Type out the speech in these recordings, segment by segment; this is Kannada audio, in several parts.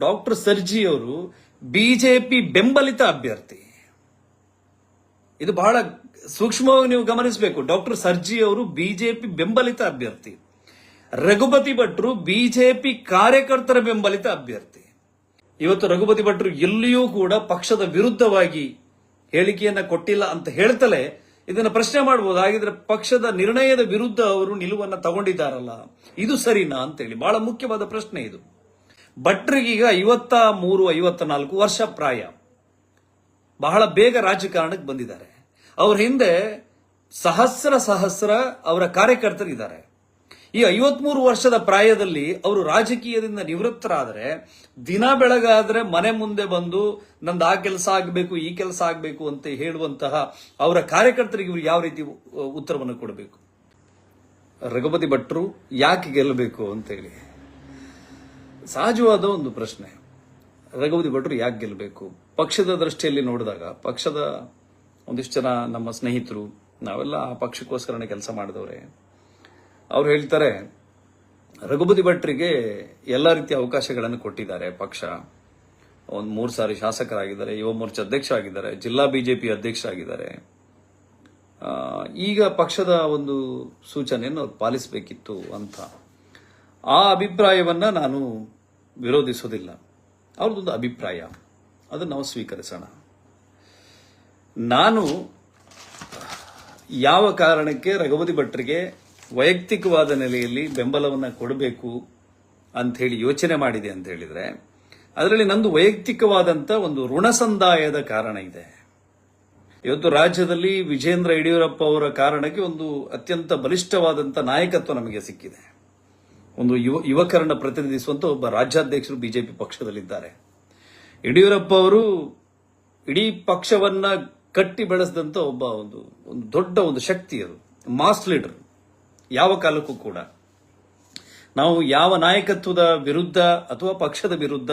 ಡಾಕ್ಟರ್ ಸರ್ಜಿ ಅವರು ಬಿಜೆಪಿ ಬೆಂಬಲಿತ ಅಭ್ಯರ್ಥಿ. ಇದು ಬಹಳ ಸೂಕ್ಷ್ಮವಾಗಿ ನೀವು ಗಮನಿಸಬೇಕು. ಡಾಕ್ಟರ್ ಸರ್ಜಿ ಅವರು ಬಿಜೆಪಿ ಬೆಂಬಲಿತ ಅಭ್ಯರ್ಥಿ. ರಘುಪತಿ ಭಟ್ರು ಬಿಜೆಪಿ ಕಾರ್ಯಕರ್ತರ ಬೆಂಬಲಿತ ಅಭ್ಯರ್ಥಿ. ಇವತ್ತು ರಘುಪತಿ ಭಟ್ರು ಎಲ್ಲಿಯೂ ಕೂಡ ಪಕ್ಷದ ವಿರುದ್ಧವಾಗಿ ಹೇಳಿಕೆಯನ್ನ ಕೊಟ್ಟಿಲ್ಲ ಅಂತ ಹೇಳ್ತಲೇ ಇದನ್ನ ಪ್ರಶ್ನೆ ಮಾಡಬಹುದು ಹಾಗಿದ್ರೆ ಪಕ್ಷದ ನಿರ್ಣಯದ ವಿರುದ್ಧ ಅವರು ನಿಲುವನ್ನ ತಗೊಂಡಿದ್ದಾರಲ್ಲ, ಇದು ಸರಿನಾ ಅಂತೇಳಿ. ಬಹಳ ಮುಖ್ಯವಾದ ಪ್ರಶ್ನೆ ಇದು. ಭಟ್ರಿಗೀಗ ಐವತ್ತ ಮೂರು, ಐವತ್ತ ನಾಲ್ಕು ವರ್ಷ ಪ್ರಾಯ. ಬಹಳ ಬೇಗ ರಾಜಕಾರಣಕ್ಕೆ ಬಂದಿದ್ದಾರೆ. ಅವ್ರ ಹಿಂದೆ ಸಹಸ್ರ ಸಹಸ್ರ ಅವರ ಕಾರ್ಯಕರ್ತರಿದ್ದಾರೆ ಈ ಐವತ್ಮೂರು ವರ್ಷದ ಪ್ರಾಯದಲ್ಲಿ ಅವರು ರಾಜಕೀಯದಿಂದ ನಿವೃತ್ತರಾದರೆ, ದಿನ ಬೆಳಗಾದ್ರೆ ಮನೆ ಮುಂದೆ ಬಂದು ನಂದು ಆ ಕೆಲಸ ಆಗಬೇಕು, ಈ ಕೆಲಸ ಆಗಬೇಕು ಅಂತ ಹೇಳುವಂತಹ ಅವರ ಕಾರ್ಯಕರ್ತರಿಗೆ ಇವರು ಯಾವ ರೀತಿ ಉತ್ತರವನ್ನು ಕೊಡಬೇಕು? ರಘುಪತಿ ಭಟ್ರು ಯಾಕೆ ಗೆಲ್ಲಬೇಕು ಅಂತೇಳಿ. ಸಹಜವಾದ ಒಂದು ಪ್ರಶ್ನೆ. ರಘುಪತಿ ಭಟ್ರು ಯಾಕೆ ಗೆಲ್ಲಬೇಕು ಪಕ್ಷದ ದೃಷ್ಟಿಯಲ್ಲಿ ನೋಡಿದಾಗ, ಪಕ್ಷದ ಒಂದಿಷ್ಟು ಜನ ನಮ್ಮ ಸ್ನೇಹಿತರು, ನಾವೆಲ್ಲ ಆ ಪಕ್ಷಕ್ಕೋಸ್ಕರನೇ ಕೆಲಸ ಮಾಡಿದವ್ರೆ. ಅವ್ರು ಹೇಳ್ತಾರೆ, ರಘುಪತಿ ಭಟ್ರಿಗೆ ಎಲ್ಲ ರೀತಿಯ ಅವಕಾಶಗಳನ್ನು ಕೊಟ್ಟಿದ್ದಾರೆ ಪಕ್ಷ. ಒಂದು ಮೂರು ಸಾರಿ ಶಾಸಕರಾಗಿದ್ದಾರೆ, ಯುವ ಮೋರ್ಚಾ ಅಧ್ಯಕ್ಷ ಆಗಿದ್ದಾರೆ ಜಿಲ್ಲಾ ಬಿಜೆಪಿ ಅಧ್ಯಕ್ಷ ಆಗಿದ್ದಾರೆ ಈಗ ಪಕ್ಷದ ಒಂದು ಸೂಚನೆಯನ್ನು ಅವ್ರು ಪಾಲಿಸಬೇಕಿತ್ತು ಅಂತ. ಆ ಅಭಿಪ್ರಾಯವನ್ನ ನಾನು ವಿರೋಧಿಸೋದಿಲ್ಲ. ಅವ್ರದ್ದೊಂದು ಅಭಿಪ್ರಾಯ. ಅದನ್ನು ನಾವು ಸ್ವೀಕರಿಸೋಣ. ನಾನು ಯಾವ ಕಾರಣಕ್ಕೆ ರಘುಪತಿ ಭಟ್ರಿಗೆ ವೈಯಕ್ತಿಕವಾದ ನೆಲೆಯಲ್ಲಿ ಬೆಂಬಲವನ್ನು ಕೊಡಬೇಕು ಅಂತ ಹೇಳಿ ಯೋಚನೆ ಮಾಡಿದೆ ಅಂತ ಹೇಳಿದರೆ, ಅದರಲ್ಲಿ ನಂದು ವೈಯಕ್ತಿಕವಾದಂಥ ಒಂದು ಋಣ ಸಂದಾಯದ ಕಾರಣ ಇದೆ. ಇವತ್ತು ರಾಜ್ಯದಲ್ಲಿ ವಿಜೇಂದ್ರ ಯಡಿಯೂರಪ್ಪ ಅವರ ಕಾರಣಕ್ಕೆ ಒಂದು ಅತ್ಯಂತ ಬಲಿಷ್ಠವಾದಂಥ ನಾಯಕತ್ವ ನಮಗೆ ಸಿಕ್ಕಿದೆ. ಒಂದು ಯುವ ಯುವಕರನ್ನ ಪ್ರತಿನಿಧಿಸುವಂತ ಒಬ್ಬ ರಾಜ್ಯಾಧ್ಯಕ್ಷರು ಬಿಜೆಪಿ ಪಕ್ಷದಲ್ಲಿದ್ದಾರೆ. ಯಡಿಯೂರಪ್ಪ ಅವರು ಇಡೀ ಪಕ್ಷವನ್ನ ಕಟ್ಟಿ ಬೆಳೆಸಿದಂತ ಒಬ್ಬ ಒಂದು ಒಂದು ದೊಡ್ಡ ಒಂದು ಶಕ್ತಿ ಅದು ಮಾಸ್ ಲೀಡರ್ ಯಾವ ಕಾಲಕ್ಕೂ ಕೂಡ. ನಾವು ಯಾವ ನಾಯಕತ್ವದ ವಿರುದ್ಧ ಅಥವಾ ಪಕ್ಷದ ವಿರುದ್ಧ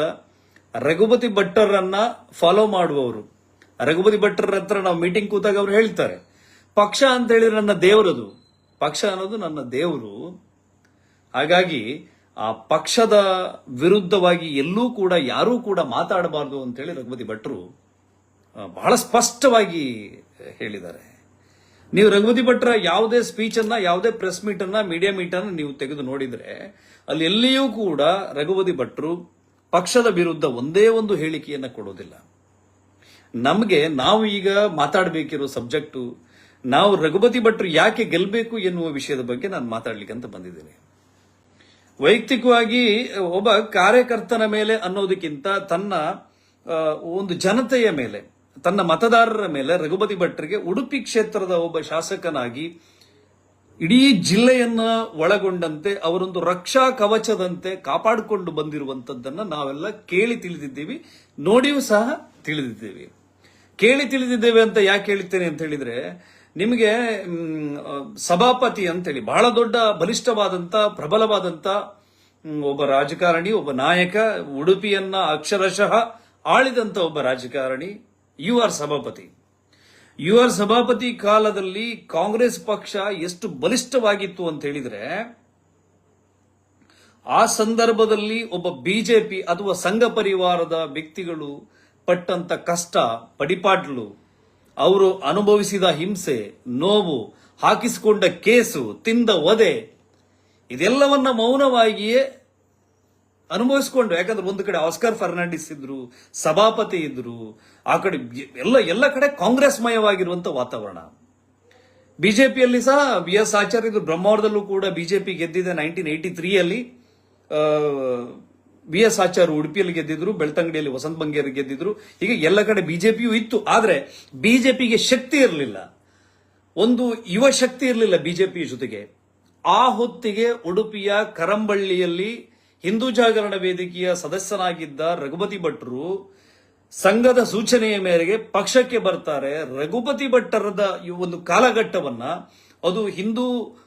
ರಘುಪತಿ ಭಟ್ಟರನ್ನ ಫಾಲೋ ಮಾಡುವವರು, ರಘುಪತಿ ಭಟ್ಟರ ಹತ್ರ ನಾವು ಮೀಟಿಂಗ್ ಕೂತಾಗ ಅವ್ರು ಹೇಳ್ತಾರೆ, ಪಕ್ಷ ಅಂತ ಹೇಳಿದ್ರೆ ನನ್ನ ದೇವರದು. ಪಕ್ಷ ಅನ್ನೋದು ನನ್ನ ದೇವರು. ಹಾಗಾಗಿ ಆ ಪಕ್ಷದ ವಿರುದ್ಧವಾಗಿ ಎಲ್ಲೂ ಕೂಡ ಯಾರೂ ಕೂಡ ಮಾತಾಡಬಾರ್ದು ಅಂತೇಳಿ ರಘುಪತಿ ಭಟ್ರು ಬಹಳ ಸ್ಪಷ್ಟವಾಗಿ ಹೇಳಿದ್ದಾರೆ. ನೀವು ರಘುಪತಿ ಭಟ್ರ ಯಾವುದೇ ಸ್ಪೀಚ್ ಅನ್ನ ಯಾವುದೇ ಪ್ರೆಸ್ ಮೀಟ್ ಅನ್ನ ಮೀಡಿಯಾ ಮೀಟ್ ಅನ್ನ ನೀವು ತೆಗೆದು ನೋಡಿದ್ರೆ, ಅಲ್ಲಿ ಎಲ್ಲಿಯೂ ಕೂಡ ರಘುಪತಿ ಭಟ್ರು ಪಕ್ಷದ ವಿರುದ್ಧ ಒಂದೇ ಒಂದು ಹೇಳಿಕೆಯನ್ನ ಕೊಡೋದಿಲ್ಲ. ನಮಗೆ ನಾವು ಈಗ ಮಾತಾಡಬೇಕಿರೋ ಸಬ್ಜೆಕ್ಟು ನಾವು ರಘುಪತಿ ಭಟ್ರು ಯಾಕೆ ಗೆಲ್ಲಬೇಕು ಎನ್ನುವ ವಿಷಯದ ಬಗ್ಗೆ ನಾನು ಮಾತಾಡ್ಲಿಕ್ಕೆ ಅಂತ ಬಂದಿದ್ದೇನೆ. ವೈಯಕ್ತಿಕವಾಗಿ ಒಬ್ಬ ಕಾರ್ಯಕರ್ತನ ಮೇಲೆ ಅನ್ನೋದಕ್ಕಿಂತ ತನ್ನ ಒಂದು ಜನತೆಯ ಮೇಲೆ, ತನ್ನ ಮತದಾರರ ಮೇಲೆ ರಘುಪತಿ ಭಟ್ರಿಗೆ ಉಡುಪಿ ಕ್ಷೇತ್ರದ ಒಬ್ಬ ಶಾಸಕನಾಗಿ ಇಡೀ ಜಿಲ್ಲೆಯನ್ನ ಒಳಗೊಂಡಂತೆ ಅವರೊಂದು ರಕ್ಷಾ ಕವಚದಂತೆ ಕಾಪಾಡಿಕೊಂಡು ಬಂದಿರುವಂತದ್ದನ್ನ ನಾವೆಲ್ಲ ಕೇಳಿ ತಿಳಿದಿದ್ದೀವಿ, ನೋಡಿಯೂ ಸಹ ತಿಳಿದಿದ್ದೀವಿ. ಕೇಳಿ ತಿಳಿದಿದ್ದೇವೆ ಅಂತ ಯಾಕೆ ಹೇಳ್ತೇನೆ ಅಂತ ಹೇಳಿದ್ರೆ ನಿಮಗೆ ಸಭಾಪತಿ ಅಂತೇಳಿ ಬಹಳ ದೊಡ್ಡ ಬಲಿಷ್ಠವಾದಂತ, ಪ್ರಬಲವಾದಂತ ಒಬ್ಬ ರಾಜಕಾರಣಿ, ಒಬ್ಬ ನಾಯಕ, ಉಡುಪಿಯನ್ನ ಅಕ್ಷರಶಃ ಆಳಿದಂತ ಒಬ್ಬ ರಾಜಕಾರಣಿ, U R Sabhapati. U R Sabhapati ಕಾಲದಲ್ಲಿ ಕಾಂಗ್ರೆಸ್ ಪಕ್ಷ ಎಷ್ಟು ಬಲಿಷ್ಠವಾಗಿತ್ತು ಅಂತ ಹೇಳಿದ್ರೆ, ಆ ಸಂದರ್ಭದಲ್ಲಿ ಒಬ್ಬ ಬಿಜೆಪಿ ಅಥವಾ ಸಂಘ ಪರಿವಾರದ ವ್ಯಕ್ತಿಗಳು ಪಟ್ಟಂತ ಕಷ್ಟ, ಪಡಿಪಾಟ್ಲು ಅವರು ಅನುಭವಿಸಿದ ಹಿಂಸೆ, ನೋವು, ಹಾಕಿಸಿಕೊಂಡ ಕೇಸು, ತಿಂದ ಒದೆ ಇದೆಲ್ಲವನ್ನ ಮೌನವಾಗಿಯೇ ಅನುಭವಿಸ್ಕೊಂಡ್ರು. ಯಾಕಂದ್ರೆ ಒಂದು ಕಡೆ ಆಸ್ಕರ್ ಫರ್ನಾಂಡಿಸ್ ಇದ್ರು, ಸಭಾಪತಿ ಇದ್ರು, ಆ ಕಡೆ ಎಲ್ಲ ಎಲ್ಲ ಕಡೆ ಕಾಂಗ್ರೆಸ್ ಮಯವಾಗಿರುವಂತ ವಾತಾವರಣ. ಬಿಜೆಪಿಯಲ್ಲಿ ಸಹ ಬಿ ಎಸ್ ಆಚಾರ್ಯ ಬ್ರಹ್ಮಾವರದಲ್ಲೂ ಕೂಡ ಬಿಜೆಪಿ ಗೆದ್ದಿದೆ ನೈನ್ಟೀನ್ ಏಯ್ಟಿ ತ್ರೀಯಲ್ಲಿ. ಬಿ ಎಸ್ ಆಚಾರ್ ಉಡುಪಿಯಲ್ಲಿ ಗೆದ್ದಿದ್ರು, ಬೆಳ್ತಂಗಡಿಯಲ್ಲಿ ವಸಂತ ಬಂಗೇರಿ ಗೆದ್ದಿದ್ರು. ಈಗ ಎಲ್ಲ ಕಡೆ ಬಿಜೆಪಿಯೂ ಇತ್ತು. ಆದರೆ ಬಿಜೆಪಿಗೆ ಶಕ್ತಿ ಇರಲಿಲ್ಲ. ಒಂದು ಯುವ ಶಕ್ತಿ ಇರಲಿಲ್ಲ ಬಿಜೆಪಿ ಜೊತೆಗೆ. ಆ ಹೊತ್ತಿಗೆ ಉಡುಪಿಯ ಕರಂಬಳ್ಳಿಯಲ್ಲಿ ಹಿಂದೂ ಜಾಗರಣ ವೇದಿಕೆಯ ಸದಸ್ಯನಾಗಿದ್ದ ರಘುಪತಿ ಭಟ್ರು ಸಂಘದ ಸೂಚನೆಯ ಮೇರೆಗೆ ಪಕ್ಷಕ್ಕೆ ಬರ್ತಾರೆ. ರಘುಪತಿ ಭಟ್ಟರದ ಒಂದು ಕಾಲಘಟ್ಟವನ್ನ ಅದು ಹಿಂದೂ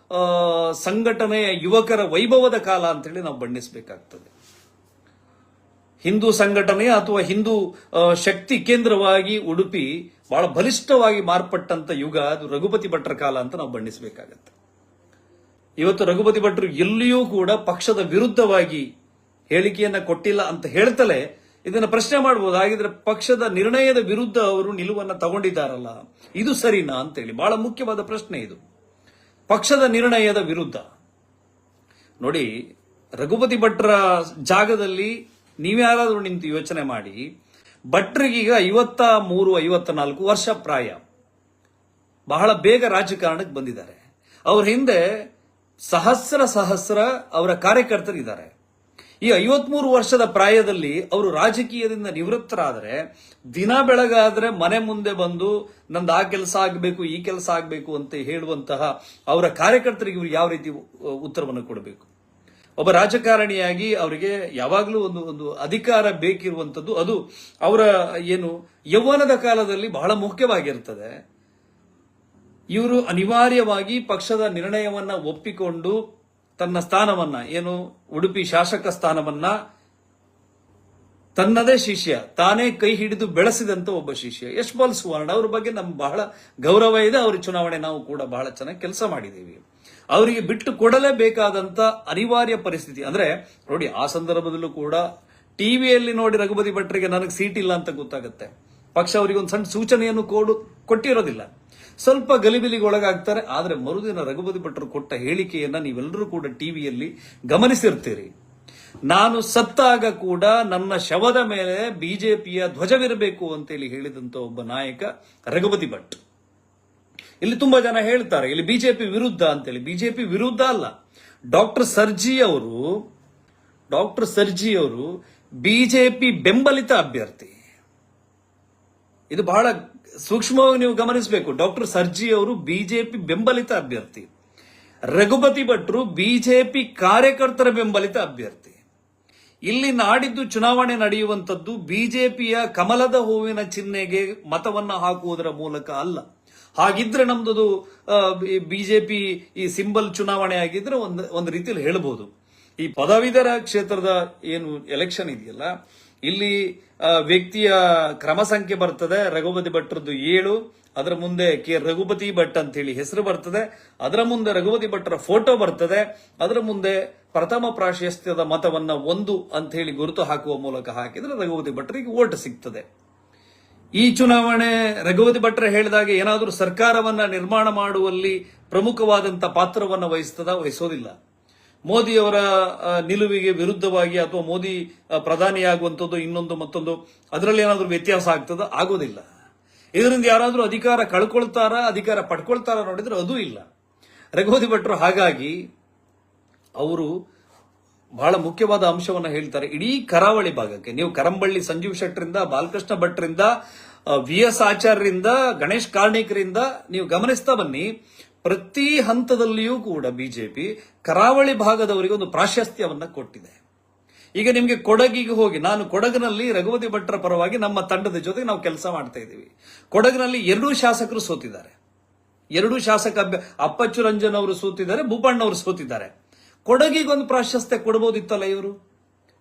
ಸಂಘಟನೆಯ ಯುವಕರ ವೈಭವದ ಕಾಲ ಅಂತೇಳಿ ನಾವು ಬಣ್ಣಿಸಬೇಕಾಗ್ತದೆ. ಹಿಂದೂ ಸಂಘಟನೆ ಅಥವಾ ಹಿಂದೂ ಶಕ್ತಿ ಕೇಂದ್ರವಾಗಿ ಉಡುಪಿ ಬಹಳ ಬಲಿಷ್ಠವಾಗಿ ಮಾರ್ಪಟ್ಟಂತ ಯುಗ ಅದು ರಘುಪತಿ ಭಟ್ರ ಕಾಲ ಅಂತ ನಾವು ಬಣ್ಣಿಸಬೇಕಾಗತ್ತೆ. ಇವತ್ತು ರಘುಪತಿ ಭಟ್ರು ಎಲ್ಲಿಯೂ ಕೂಡ ಪಕ್ಷದ ವಿರುದ್ಧವಾಗಿ ಹೇಳಿಕೆಯನ್ನ ಕೊಟ್ಟಿಲ್ಲ ಅಂತ ಹೇಳ್ತಲೇ ಇದನ್ನ ಪ್ರಶ್ನೆ ಮಾಡಬಹುದು ಹಾಗಿದ್ರೆ ಪಕ್ಷದ ನಿರ್ಣಯದ ವಿರುದ್ಧ ಅವರು ನಿಲುವನ್ನ ತಗೊಂಡಿದ್ದಾರಲ್ಲ, ಇದು ಸರಿನಾ ಅಂತೇಳಿ ಬಹಳ ಮುಖ್ಯವಾದ ಪ್ರಶ್ನೆ ಇದು. ಪಕ್ಷದ ನಿರ್ಣಯದ ವಿರುದ್ಧ. ನೋಡಿ, ರಘುಪತಿ ಭಟ್ರ ಜಾಗದಲ್ಲಿ ನೀವ್ಯಾರಾದ್ರೂ ನಿಂತು ಯೋಚನೆ ಮಾಡಿ, ಭಟ್ರಿಗೀಗ ಐವತ್ತ ಮೂರು, ಐವತ್ತ ನಾಲ್ಕು ವರ್ಷ ಪ್ರಾಯ. ಬಹಳ ಬೇಗ ರಾಜಕಾರಣಕ್ಕೆ ಬಂದಿದ್ದಾರೆ. ಅವ್ರ ಹಿಂದೆ ಸಹಸ್ರ ಸಹಸ್ರ ಅವರ ಕಾರ್ಯಕರ್ತರಿದ್ದಾರೆ ಈ ಐವತ್ಮೂರು ವರ್ಷದ ಪ್ರಾಯದಲ್ಲಿ ಅವರು ರಾಜಕೀಯದಿಂದ ನಿವೃತ್ತರಾದರೆ, ದಿನ ಬೆಳಗಾದರೆ ಮನೆ ಮುಂದೆ ಬಂದು, ನಂದು ಆ ಕೆಲಸ ಆಗಬೇಕು, ಈ ಕೆಲಸ ಆಗಬೇಕು ಅಂತ ಹೇಳುವಂತಹ ಅವರ ಕಾರ್ಯಕರ್ತರಿಗೆ ಇವರು ಯಾವ ರೀತಿ ಉತ್ತರವನ್ನು ಕೊಡಬೇಕು? ಒಬ್ಬ ರಾಜಕಾರಣಿಯಾಗಿ ಅವರಿಗೆ ಯಾವಾಗಲೂ ಒಂದು ಒಂದು ಅಧಿಕಾರ ಬೇಕಿರುವಂಥದ್ದು ಅದು ಅವರ ಏನು ಯೌವನದ ಕಾಲದಲ್ಲಿ ಬಹಳ ಮುಖ್ಯವಾಗಿರ್ತದೆ. ಇವರು ಅನಿವಾರ್ಯವಾಗಿ ಪಕ್ಷದ ನಿರ್ಣಯವನ್ನ ಒಪ್ಪಿಕೊಂಡು ತನ್ನ ಸ್ಥಾನವನ್ನ, ಏನು ಉಡುಪಿ ಶಾಸಕ ಸ್ಥಾನವನ್ನ ತನ್ನದೇ ಶಿಷ್ಯ, ತಾನೇ ಕೈ ಹಿಡಿದು ಬೆಳೆಸಿದಂತ ಒಬ್ಬ ಶಿಷ್ಯ, ಯಶ್ಪಾಲ್ ಸುವರ್ಣ ಅವ್ರ ಬಗ್ಗೆ ನಮ್ಗೆ ಬಹಳ ಗೌರವ ಇದೆ. ಅವ್ರ ಚುನಾವಣೆ ನಾವು ಕೂಡ ಬಹಳ ಚೆನ್ನಾಗಿ ಕೆಲಸ ಮಾಡಿದ್ದೀವಿ. ಅವರಿಗೆ ಬಿಟ್ಟು ಕೊಡಲೇಬೇಕಾದಂತ ಅನಿವಾರ್ಯ ಪರಿಸ್ಥಿತಿ. ಅಂದ್ರೆ ನೋಡಿ, ಆ ಸಂದರ್ಭದಲ್ಲೂ ಕೂಡ ಟಿವಿಯಲ್ಲಿ ನೋಡಿ ರಘುಪತಿ ಭಟ್ರಿಗೆ ನನಗೆ ಸೀಟ್ ಇಲ್ಲ ಅಂತ ಗೊತ್ತಾಗುತ್ತೆ. ಪಕ್ಷ ಅವರಿಗೆ ಒಂದು ಸಣ್ಣ ಸೂಚನೆಯನ್ನು ಕೊಡು, ಕೊಟ್ಟಿರೋದಿಲ್ಲ. ಸ್ವಲ್ಪ ಗಲಿಬಿಲಿಗೆ ಒಳಗಾಗ್ತಾರೆ. ಆದ್ರೆ ಮರುದಿನ ರಘುಪತಿ ಭಟ್ರು ಕೊಟ್ಟ ಹೇಳಿಕೆಯನ್ನ ನೀವೆಲ್ಲರೂ ಕೂಡ ಟಿವಿಯಲ್ಲಿ ಗಮನಿಸಿರ್ತೀರಿ. ನಾನು ಸತ್ತಾಗ ಕೂಡ ನನ್ನ ಶವದ ಮೇಲೆ ಬಿಜೆಪಿಯ ಧ್ವಜವಿರಬೇಕು ಅಂತೇಳಿ ಹೇಳಿದಂತ ಒಬ್ಬ ನಾಯಕ ರಘುಪತಿ ಭಟ್. ಇಲ್ಲಿ ತುಂಬಾ ಜನ ಹೇಳ್ತಾರೆ, ಇಲ್ಲಿ ಬಿಜೆಪಿ ವಿರುದ್ಧ ಅಂತೇಳಿ. ಬಿಜೆಪಿ ವಿರುದ್ಧ ಅಲ್ಲ. ಡಾಕ್ಟರ್ ಸರ್ಜಿ ಅವರು, ಡಾಕ್ಟರ್ ಸರ್ಜಿ ಅವರು ಬಿಜೆಪಿ ಬೆಂಬಲಿತ ಅಭ್ಯರ್ಥಿ. ಇದು ಬಹಳ ಸೂಕ್ಷ್ಮವಾಗಿ ನೀವು ಗಮನಿಸಬೇಕು. ಡಾಕ್ಟರ್ ಸರ್ಜಿ ಅವರು ಬಿಜೆಪಿ ಬೆಂಬಲಿತ ಅಭ್ಯರ್ಥಿ. ರಘುಪತಿ ಭಟ್ರು ಬಿಜೆಪಿ ಕಾರ್ಯಕರ್ತರ ಬೆಂಬಲಿತ ಅಭ್ಯರ್ಥಿ. ಇಲ್ಲಿ ನಾಡಿದ್ದು ಚುನಾವಣೆ ನಡೆಯುವಂಥದ್ದು ಬಿಜೆಪಿಯ ಕಮಲದ ಹೂವಿನ ಚಿಹ್ನೆಗೆ ಮತವನ್ನ ಹಾಕುವುದರ ಮೂಲಕ ಅಲ್ಲ. ಹಾಗಿದ್ರೆ ನಮ್ದು ಬಿಜೆಪಿ ಈ ಸಿಂಬಲ್ ಚುನಾವಣೆ ಆಗಿದ್ರೆ ಒಂದು ಒಂದು ರೀತಿಯಲ್ಲಿ ಹೇಳ್ಬೋದು. ಈ ಪದವೀಧರ ಕ್ಷೇತ್ರದ ಏನು ಎಲೆಕ್ಷನ್ ಇದೆಯಲ್ಲ, ಇಲ್ಲಿ ವ್ಯಕ್ತಿಯ ಕ್ರಮ ಸಂಖ್ಯೆ ಬರ್ತದೆ, ರಘುಪತಿ ಭಟ್ರದ್ದು ಏಳು, ಅದರ ಮುಂದೆ ಕೆ ರಘುಪತಿ ಭಟ್ ಅಂತ ಹೇಳಿ ಹೆಸರು ಬರ್ತದೆ, ಅದರ ಮುಂದೆ ರಘುಪತಿ ಭಟ್ರ ಫೋಟೋ ಬರ್ತದೆ, ಅದರ ಮುಂದೆ ಪ್ರಥಮ ಪ್ರಾಶಸ್ತ್ಯದ ಮತವನ್ನ ಒಂದು ಅಂತ ಹೇಳಿ ಗುರುತು ಹಾಕುವ ಮೂಲಕ ಹಾಕಿದ್ರೆ ರಘುಪತಿ ಭಟ್ರಿಗೆ ಓಟ್ ಸಿಗ್ತದೆ. ಈ ಚುನಾವಣೆ ರಘುವತಿ ಭಟ್ರ ಹೇಳಿದಾಗ ಏನಾದರೂ ಸರ್ಕಾರವನ್ನ ನಿರ್ಮಾಣ ಮಾಡುವಲ್ಲಿ ಪ್ರಮುಖವಾದಂತ ಪಾತ್ರವನ್ನ ವಹಿಸ್ತದ ವಹಿಸೋದಿಲ್ಲ. ಮೋದಿಯವರ ನಿಲುವಿಗೆ ವಿರುದ್ಧವಾಗಿ ಅಥವಾ ಮೋದಿ ಪ್ರಧಾನಿಯಾಗುವಂಥದ್ದು ಇನ್ನೊಂದು ಮತ್ತೊಂದು, ಅದರಲ್ಲಿ ಏನಾದರೂ ವ್ಯತ್ಯಾಸ ಆಗ್ತದ ಆಗೋದಿಲ್ಲ. ಇದರಿಂದ ಯಾರಾದರೂ ಅಧಿಕಾರ ಕಳ್ಕೊಳ್ತಾರ, ಅಧಿಕಾರ ಪಡ್ಕೊಳ್ತಾರ ನೋಡಿದ್ರೆ ಅದೂ ಇಲ್ಲ. ರಘುವತಿ ಭಟ್ರು ಹಾಗಾಗಿ ಅವರು ಬಹಳ ಮುಖ್ಯವಾದ ಅಂಶವನ್ನ ಹೇಳ್ತಾರೆ. ಇಡೀ ಕರಾವಳಿ ಭಾಗಕ್ಕೆ. ನೀವು ಕರಂಬಳ್ಳಿ, ಸಂಜೀವ್ ಶೆಟ್ಟರಿಂದ, ಬಾಲಕೃಷ್ಣ ಭಟ್ರಿಂದ ವಿ ಎಸ್ ಆಚಾರ್ಯರಿಂದ, ಗಣೇಶ್ ಕಾರ್ಣಿಕರಿಂದ ನೀವು ಗಮನಿಸ್ತಾ ಬನ್ನಿ, ಪ್ರತಿ ಹಂತದಲ್ಲಿಯೂ ಕೂಡ ಬಿಜೆಪಿ ಕರಾವಳಿ ಭಾಗದವರಿಗೆ ಒಂದು ಪ್ರಾಶಸ್ತ್ಯವನ್ನ ಕೊಟ್ಟಿದೆ. ಈಗ ನಿಮಗೆ ಕೊಡಗಿಗೆ ಹೋಗಿ, ನಾನು ಕೊಡಗಿನಲ್ಲಿ ರಘುವತಿ ಭಟ್ರ ಪರವಾಗಿ ನಮ್ಮ ತಂಡದ ಜೊತೆ ನಾವು ಕೆಲಸ ಮಾಡ್ತಾ ಇದ್ದೀವಿ. ಕೊಡಗಿನಲ್ಲಿ ಎರಡೂ ಶಾಸಕರು ಸೋತಿದ್ದಾರೆ. ಎರಡೂ ಶಾಸಕ ಅಪ್ಪಚ್ಚು ರಂಜನ್ ಅವರು ಸೋತಿದ್ದಾರೆ, ಭೂಪಣ್ಣ ಅವರು ಸೋತಿದ್ದಾರೆ. ಕೊಡಗಿಗೊಂದು ಪ್ರಾಶಸ್ತ್ಯ ಕೊಡಬಹುದಿತ್ತಲ್ಲ ಇವರು?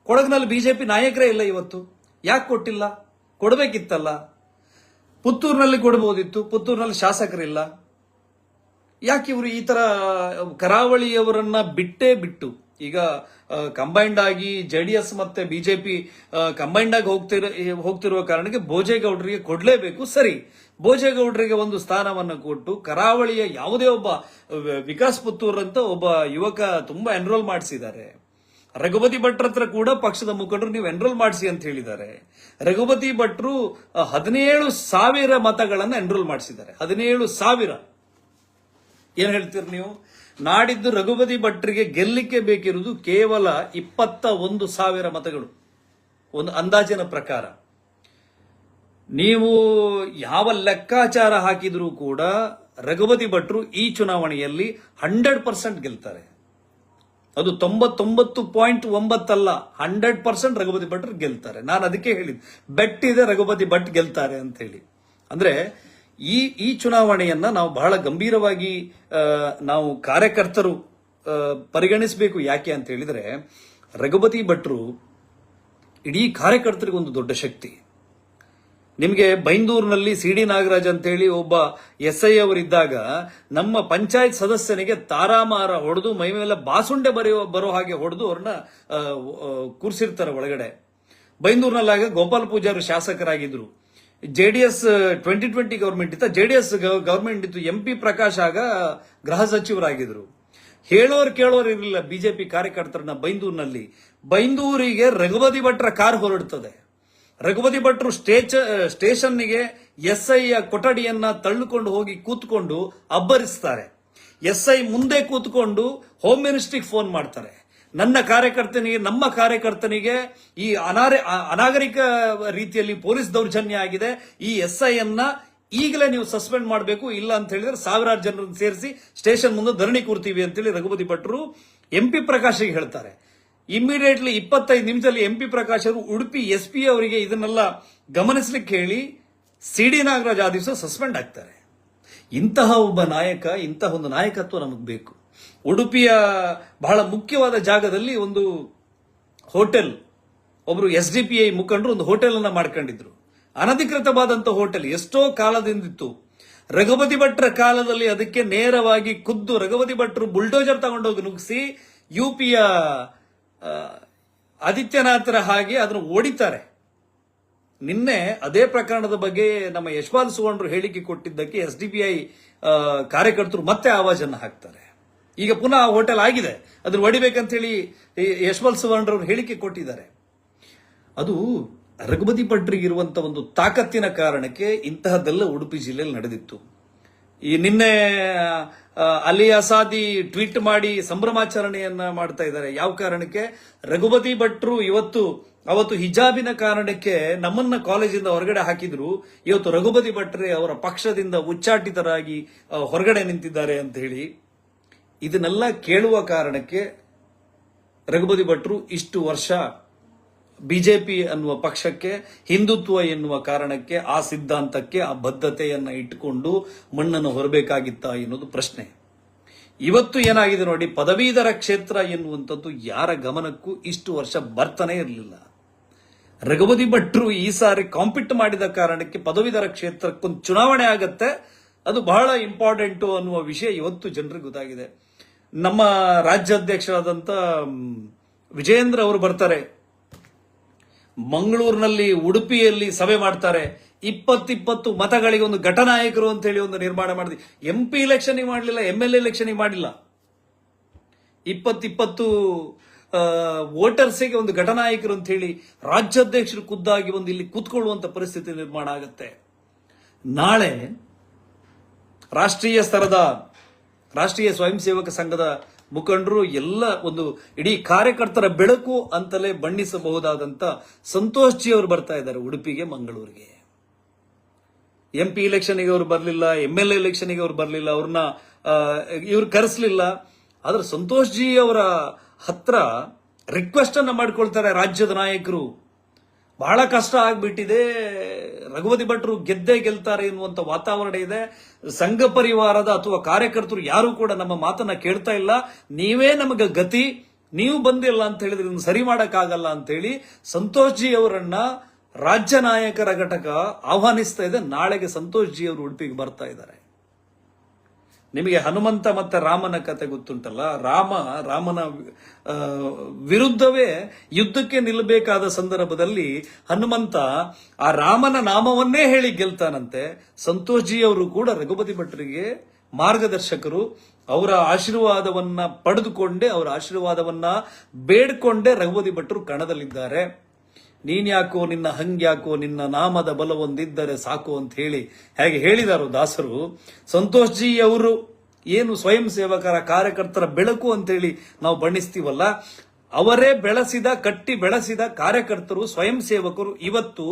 ಕೊಡಗಿನಲ್ಲಿ ಬಿಜೆಪಿ ನಾಯಕರೇ ಇಲ್ಲ ಇವತ್ತು. ಯಾಕೆ ಕೊಟ್ಟಿಲ್ಲ? ಕೊಡಬೇಕಿತ್ತಲ್ಲ. ಪುತ್ತೂರಿನಲ್ಲಿ ಕೊಡ್ಬೋದಿತ್ತು, ಪುತ್ತೂರಿನಲ್ಲಿ ಶಾಸಕರಿಲ್ಲ. ಯಾಕೆ ಇವರು ಈ ತರ ಕರಾವಳಿಯವರನ್ನ ಬಿಟ್ಟೇ ಬಿಟ್ಟು? ಈಗ ಕಂಬೈಂಡ್ ಆಗಿ ಜೆ ಡಿ ಎಸ್ ಮತ್ತೆ ಬಿಜೆಪಿ ಕಂಬೈಂಡ್ ಆಗಿ ಹೋಗ್ತಿರೋ ಹೋಗ್ತಿರುವ ಕಾರಣಕ್ಕೆ ಭೋಜೇಗೌಡರಿಗೆ ಕೊಡಲೇಬೇಕು. ಸರಿ, ಭೋಜೇಗೌಡರಿಗೆ ಒಂದು ಸ್ಥಾನವನ್ನು ಕೊಟ್ಟು ಕರಾವಳಿಯ ಯಾವುದೇ ಒಬ್ಬ ವಿಕಾಸ್ ಪುತ್ತೂರ್ ಅಂತ ಒಬ್ಬ ಯುವಕ ತುಂಬಾ ಎನ್ರೋಲ್ ಮಾಡಿಸಿದ್ದಾರೆ. ರಘುಪತಿ ಭಟ್ರ ಹತ್ರ ಕೂಡ ಪಕ್ಷದ ಮುಖಂಡರು ನೀವು ಎನ್ರೋಲ್ ಮಾಡಿಸಿ ಅಂತ ಹೇಳಿದ್ದಾರೆ. ರಘುಪತಿ ಭಟ್ರು ಹದಿನೇಳು ಸಾವಿರ ಮತಗಳನ್ನು ಎನ್ರೋಲ್ ಮಾಡಿಸಿದ್ದಾರೆ. ಹದಿನೇಳು ಸಾವಿರ. ಏನ್ ಹೇಳ್ತೀರಿ ನೀವು? ನಾಡಿದ್ದು ರಘುಪತಿ ಭಟ್ರಿಗೆ ಗೆಲ್ಲಿಕ್ಕೆ ಬೇಕಿರುವುದು ಕೇವಲ ಇಪ್ಪತ್ತ ಒಂದು ಸಾವಿರ ಮತಗಳು. ಒಂದು ಅಂದಾಜಿನ ಪ್ರಕಾರ. ನೀವು ಯಾವ ಲೆಕ್ಕಾಚಾರ ಹಾಕಿದರೂ ಕೂಡ ರಘುಪತಿ ಭಟ್ರು ಈ ಚುನಾವಣೆಯಲ್ಲಿ ಹಂಡ್ರೆಡ್ ಪರ್ಸೆಂಟ್ ಗೆಲ್ತಾರೆ. ಅದು ತೊಂಬತ್ತೊಂಬತ್ತು ಪಾಯಿಂಟ್ ಒಂಬತ್ತಲ್ಲ, ಹಂಡ್ರೆಡ್ ಪರ್ಸೆಂಟ್ ರಘುಪತಿ ಭಟ್ರು ಗೆಲ್ತಾರೆ. ನಾನು ಅದಕ್ಕೆ ಹೇಳಿದ್ದು, ಬೆಟ್ಟಿದೆ ರಘುಪತಿ ಭಟ್ ಗೆಲ್ತಾರೆ ಅಂತ ಹೇಳಿ. ಅಂದ್ರೆ ಈ ಈ ಚುನಾವಣೆಯನ್ನ ನಾವು ಬಹಳ ಗಂಭೀರವಾಗಿ ನಾವು ಕಾರ್ಯಕರ್ತರು ಪರಿಗಣಿಸಬೇಕು ಯಾಕೆ ಅಂತ ಹೇಳಿದ್ರೆ, ರಘುಪತಿ ಭಟ್ರು ಇಡೀ ಕಾರ್ಯಕರ್ತರಿಗೆ ಒಂದು ದೊಡ್ಡ ಶಕ್ತಿ. ನಿಮಗೆ ಬೈಂದೂರಿನಲ್ಲಿ ಸಿ ಡಿ ನಾಗರಾಜ್ ಅಂತೇಳಿ ಒಬ್ಬ ಎಸ್ ಐ ಅವರಿದ್ದಾಗ ನಮ್ಮ ಪಂಚಾಯತ್ ಸದಸ್ಯನಿಗೆ ತಾರಾಮಾರ ಹೊಡೆದು ಮೈ ಮೇಲೆ ಬಾಸುಂಡೆ ಬರೆಯೋ, ಬರೋ ಹಾಗೆ ಹೊಡೆದು ಅವ್ರನ್ನ ಕೂರಿಸಿರ್ತಾರೆ ಒಳಗಡೆ. ಬೈಂದೂರಿನಲ್ಲಾಗ Gopal ಪೂಜಾರು ಶಾಸಕರಾಗಿದ್ರು. J D S twenty twenty government ಇತ್ತು ಜೆ ಡಿ ಎಸ್ ಗವರ್ಮೆಂಟ್ ಇತ್ತು, ಎಂ ಪಿ ಪ್ರಕಾಶ್ ಆಗ ಗೃಹ ಸಚಿವರಾಗಿದ್ರು. ಹೇಳೋರು ಕೇಳೋರು ಇರಲಿಲ್ಲ ಬಿಜೆಪಿ ಕಾರ್ಯಕರ್ತರನ್ನ ಬೈಂದೂರಿನಲ್ಲಿ. ಬೈಂದೂರಿಗೆ ರಘುಪತಿ ಭಟ್ರ ಕಾರ್ ಹೊರಡ್ತದೆ. ರಘುಪತಿ ಭಟ್ರು ಸ್ಟೇಚ ಸ್ಟೇಷನ್ಗೆ ಎಸ್ ಐ ಕೊಠಡಿಯನ್ನ ತಳ್ಳಿಕೊಂಡು ಹೋಗಿ ಕೂತ್ಕೊಂಡು ಅಬ್ಬರಿಸ್ತಾರೆ. ಎಸ್ ಐ ಮುಂದೆ ಕೂತ್ಕೊಂಡು ಹೋಮ್ ಮಿನಿಸ್ಟ್ರಿಗೆ ಫೋನ್ ಮಾಡ್ತಾರೆ. ನನ್ನ ಕಾರ್ಯಕರ್ತನಿಗೆ, ನಮ್ಮ ಕಾರ್ಯಕರ್ತನಿಗೆ ಈ ಅನಾರೆ ಅನಾಗರಿಕ ರೀತಿಯಲ್ಲಿ ಪೊಲೀಸ್ ದೌರ್ಜನ್ಯ ಆಗಿದೆ. ಈ ಎಸ್ ಐ ಅನ್ನ ಈಗಲೇ ನೀವು ಸಸ್ಪೆಂಡ್ ಮಾಡಬೇಕು, ಇಲ್ಲ ಅಂತ ಹೇಳಿದ್ರೆ ಸಾವಿರಾರು ಜನರನ್ನು ಸೇರಿಸಿ ಸ್ಟೇಷನ್ ಮುಂದೆ ಧರಣಿ ಕೂರ್ತೀವಿ ಅಂತೇಳಿ ರಘುಪತಿ ಭಟ್ರು ಎಂ ಪಿ ಪ್ರಕಾಶ್ಗೆ ಹೇಳ್ತಾರೆ. ಇಮಿಡಿಯೇಟ್ಲಿ ಇಪ್ಪತ್ತೈದು ನಿಮಿಷದಲ್ಲಿ ಎಂ ಪಿ ಪ್ರಕಾಶ್ ಅವರು ಉಡುಪಿ ಎಸ್ ಪಿ ಅವರಿಗೆ ಇದನ್ನೆಲ್ಲ ಗಮನಿಸಲಿಕ್ಕೆ ಹೇಳಿ ಸಿ ಡಿ ನಾಗರಾಜ್ ಆ ದಿವಸ ಸಸ್ಪೆಂಡ್ ಆಗ್ತಾರೆ. ಇಂತಹ ಒಬ್ಬ ನಾಯಕ, ಇಂತಹ ಒಂದು ನಾಯಕತ್ವ ನಮಗೆ ಬೇಕು. ಉಡುಪಿಯ ಬಹಳ ಮುಖ್ಯವಾದ ಜಾಗದಲ್ಲಿ ಒಂದು ಹೋಟೆಲ್. ಒಬ್ರು ಎಸ್ ಡಿ ಪಿ ಐ ಮುಖಂಡರು ಒಂದು ಹೋಟೆಲ್ ಅನ್ನ ಮಾಡ್ಕೊಂಡಿದ್ರು. ಅನಧಿಕೃತವಾದಂತಹ ಹೋಟೆಲ್. ಎಷ್ಟೋ ಕಾಲದಿಂದಿತ್ತು. ರಘುಪತಿ ಭಟ್ರ ಕಾಲದಲ್ಲಿ ಅದಕ್ಕೆ ನೇರವಾಗಿ ಖುದ್ದು ರಘುಪತಿ ಭಟ್ರು ಬುಲ್ಡೋಜರ್ ತಗೊಂಡೋಗಿ ನುಗ್ಗಿಸಿ ಯು ಪಿಯ ಆದಿತ್ಯನಾಥರ ಹಾಗೆ ಅದನ್ನು ಓಡಿತಾರೆ. ನಿನ್ನೆ ಅದೇ ಪ್ರಕರಣದ ಬಗ್ಗೆ ನಮ್ಮ ಯಶಪಾಲ್ ಸುವರ್ಣರು ಹೇಳಿಕೆ ಕೊಟ್ಟಿದ್ದಕ್ಕೆ ಎಸ್ ಡಿ ಪಿ ಐ ಕಾರ್ಯಕರ್ತರು ಮತ್ತೆ ಆವಾಜನ್ನು ಹಾಕ್ತಾರೆ. ಈಗ ಪುನಃ ಹೋಟೆಲ್ ಆಗಿದೆ. ಅದನ್ನು ಹೊಡಿಬೇಕಂತ ಹೇಳಿ ಯಶವಂತ್ ಸುವರ್ಣರವರು ಹೇಳಿಕೆ ಕೊಟ್ಟಿದ್ದಾರೆ. ಅದು ರಘುಪತಿ ಭಟ್ರಿಗೆ ಇರುವಂತ ಒಂದು ತಾಕತ್ತಿನ ಕಾರಣಕ್ಕೆ ಇಂತಹದ್ದೆಲ್ಲ ಉಡುಪಿ ಜಿಲ್ಲೆಯಲ್ಲಿ ನಡೆದಿತ್ತು. ಈ ನಿನ್ನೆ ಅಲಿ ಅಸಾದಿ ಟ್ವೀಟ್ ಮಾಡಿ ಸಂಭ್ರಮಾಚರಣೆಯನ್ನ ಮಾಡ್ತಾ ಇದ್ದಾರೆ. ಯಾವ ಕಾರಣಕ್ಕೆ? ರಘುಪತಿ ಭಟ್ರು ಇವತ್ತು, ಅವತ್ತು ಹಿಜಾಬಿನ ಕಾರಣಕ್ಕೆ ನಮ್ಮನ್ನ ಕಾಲೇಜಿಂದ ಹೊರಗಡೆ ಹಾಕಿದ್ರು. ಇವತ್ತು ರಘುಪತಿ ಭಟ್ರೆ ಅವರ ಪಕ್ಷದಿಂದ ಉಚ್ಚಾಟಿತರಾಗಿ ಹೊರಗಡೆ ನಿಂತಿದ್ದಾರೆ ಅಂತ ಹೇಳಿ ಇದನ್ನೆಲ್ಲ ಕೇಳುವ ಕಾರಣಕ್ಕೆ ರಘುಪತಿ ಭಟ್ರು ಇಷ್ಟು ವರ್ಷ ಬಿಜೆಪಿ ಅನ್ನುವ ಪಕ್ಷಕ್ಕೆ, ಹಿಂದುತ್ವ ಎನ್ನುವ ಕಾರಣಕ್ಕೆ ಆ ಸಿದ್ಧಾಂತಕ್ಕೆ ಆ ಬದ್ಧತೆಯನ್ನು ಇಟ್ಟುಕೊಂಡು ಮಣ್ಣನ್ನು ಹೊರಬೇಕಾಗಿತ್ತ ಎನ್ನುವುದು ಪ್ರಶ್ನೆ. ಇವತ್ತು ಏನಾಗಿದೆ ನೋಡಿ, ಪದವೀಧರ ಕ್ಷೇತ್ರ ಎನ್ನುವಂಥದ್ದು ಯಾರ ಗಮನಕ್ಕೂ ಇಷ್ಟು ವರ್ಷ ಬರ್ತಾನೆ ಇರಲಿಲ್ಲ. ರಘುಪತಿ ಭಟ್ರು ಈ ಸಾರಿ ಕಾಂಪಿಟ್ ಮಾಡಿದ ಕಾರಣಕ್ಕೆ ಪದವೀಧರ ಕ್ಷೇತ್ರಕ್ಕೊಂದು ಚುನಾವಣೆ ಆಗತ್ತೆ. ಅದು ಬಹಳ ಇಂಪಾರ್ಟೆಂಟು ಅನ್ನುವ ವಿಷಯ ಇವತ್ತು ಜನರಿಗೆ ಗೊತ್ತಾಗಿದೆ. ನಮ್ಮ ರಾಜ್ಯಾಧ್ಯಕ್ಷರಾದಂಥ ವಿಜೇಂದ್ರ ಅವರು ಬರ್ತಾರೆ. ಮಂಗಳೂರಿನಲ್ಲಿ ಉಡುಪಿಯಲ್ಲಿ ಸಭೆ ಮಾಡ್ತಾರೆ. ಇಪ್ಪತ್ತಿಪ್ಪತ್ತು ಮತಗಳಿಗೆ ಒಂದು ಘಟನಾಯಕರು ಅಂತ ಹೇಳಿ ಒಂದು ನಿರ್ಮಾಣ ಮಾಡಿದ್ವಿ ಎಂ ಪಿ ಇಲೆಕ್ಷನ್ ಮಾಡಲಿಲ್ಲ ಎಂ ಎಲ್ ಎಲೆಕ್ಷನ್ ಮಾಡಿಲ್ಲ. ಇಪ್ಪತ್ತಿಪ್ಪತ್ತು ವೋಟರ್ಸಿಗೆ ಒಂದು ಘಟನಾಯಕರು ಅಂತ ಹೇಳಿ ರಾಜ್ಯಾಧ್ಯಕ್ಷರು ಖುದ್ದಾಗಿ ಒಂದು ಇಲ್ಲಿ ಕೂತ್ಕೊಳ್ಳುವಂತ ಪರಿಸ್ಥಿತಿ ನಿರ್ಮಾಣ ಆಗುತ್ತೆ. ನಾಳೆ ರಾಷ್ಟ್ರೀಯ ಸ್ತರದ ರಾಷ್ಟ್ರೀಯ ಸ್ವಯಂ ಸೇವಕ ಸಂಘದ ಮುಖಂಡರು ಎಲ್ಲ ಒಂದು ಇಡೀ ಕಾರ್ಯಕರ್ತರ ಬೆಳಕು ಅಂತಲೇ ಬಣ್ಣಿಸಬಹುದಾದಂತ ಸಂತೋಷ್ ಜಿ ಅವರು ಬರ್ತಾ ಇದ್ದಾರೆ ಉಡುಪಿಗೆ, ಮಂಗಳೂರಿಗೆ. ಎಂ ಪಿ ಇಲೆಕ್ಷನ್ಗೆ ಅವರು ಬರಲಿಲ್ಲ ಎಂ ಎಲ್ ಎಲೆಕ್ಷನ್ಗೆ ಅವರು ಬರಲಿಲ್ಲ, ಅವ್ರನ್ನ ಇವ್ರು ಕರೆಸಲಿಲ್ಲ. ಆದ್ರೆ ಸಂತೋಷ್ ಜಿ ಅವರ ಹತ್ರ ರಿಕ್ವೆಸ್ಟ್ ಅನ್ನ ಮಾಡ್ಕೊಳ್ತಾರೆ ರಾಜ್ಯದ ನಾಯಕರು. ಬಹಳ ಕಷ್ಟ ಆಗ್ಬಿಟ್ಟಿದೆ. ರಘುಪತಿ ಭಟ್ರು ಗೆದ್ದೇ ಗೆಲ್ತಾರೆ ಎನ್ನುವಂತ ವಾತಾವರಣ ಇದೆ. ಸಂಘ ಪರಿವಾರದ ಅಥವಾ ಕಾರ್ಯಕರ್ತರು ಯಾರು ಕೂಡ ನಮ್ಮ ಮಾತನ್ನ ಕೇಳ್ತಾ ಇಲ್ಲ. ನೀವೇ ನಮಗೆ ಗತಿ, ನೀವು ಬಂದಿಲ್ಲ ಅಂತ ಹೇಳಿದ್ರೆ ಇದನ್ನು ಸರಿ ಮಾಡಕ್ಕಾಗಲ್ಲ ಅಂತ ಹೇಳಿ ಸಂತೋಷ್ ಜಿ ಅವರನ್ನ ರಾಜ್ಯ ನಾಯಕರ ಘಟಕ ಆಹ್ವಾನಿಸ್ತಾ ಇದೆ. ನಾಳೆಗೆ ಸಂತೋಷ್ ಜಿ ಅವರು ಉಡುಪಿಗೆ ಬರ್ತಾ ಇದ್ದಾರೆ. ನಿಮಗೆ ಹನುಮಂತ ಮತ್ತು ರಾಮನ ಕತೆ ಗೊತ್ತುಂಟಲ್ಲ? ರಾಮ, ರಾಮನ ವಿರುದ್ಧವೇ ಯುದ್ಧಕ್ಕೆ ನಿಲ್ಲಬೇಕಾದ ಸಂದರ್ಭದಲ್ಲಿ ಹನುಮಂತ ಆ ರಾಮನ ನಾಮವನ್ನೇ ಹೇಳಿ ಗೆಲ್ತಾನಂತೆ. ಸಂತೋಷ್ ಜಿ ಅವರು ಕೂಡ ರಘುಪತಿ ಭಟ್ರಿಗೆ ಮಾರ್ಗದರ್ಶಕರು. ಅವರ ಆಶೀರ್ವಾದವನ್ನ ಪಡೆದುಕೊಂಡೇ, ಅವರ ಆಶೀರ್ವಾದವನ್ನ ಬೇಡ್ಕೊಂಡೇ ರಘುಪತಿ ಭಟ್ರು ಕಣದಲ್ಲಿದ್ದಾರೆ. ನೀನ್ಯಾಕೋ ನಿನ್ನ ಹಂಗ್ಯಾಕೋ ನಿನ್ನ ನಾಮದ ಬಲವೊಂದಿದ್ದರೆ ಸಾಕು ಅಂತ ಹೇಳಿ ಹೇಗೆ ಹೇಳಿದರು ದಾಸರು ಸಂತೋಷ್ ಜಿ ಅವರು ಏನು ಸ್ವಯಂ ಸೇವಕರ ಕಾರ್ಯಕರ್ತರ ಬೆಳಕು ಅಂತೇಳಿ ನಾವು ಬಣ್ಣಿಸ್ತೀವಲ್ಲ, ಅವರೇ ಬೆಳೆಸಿದ, ಕಟ್ಟಿ ಬೆಳೆಸಿದ ಕಾರ್ಯಕರ್ತರು, ಸ್ವಯಂ ಸೇವಕರು ಇವತ್ತು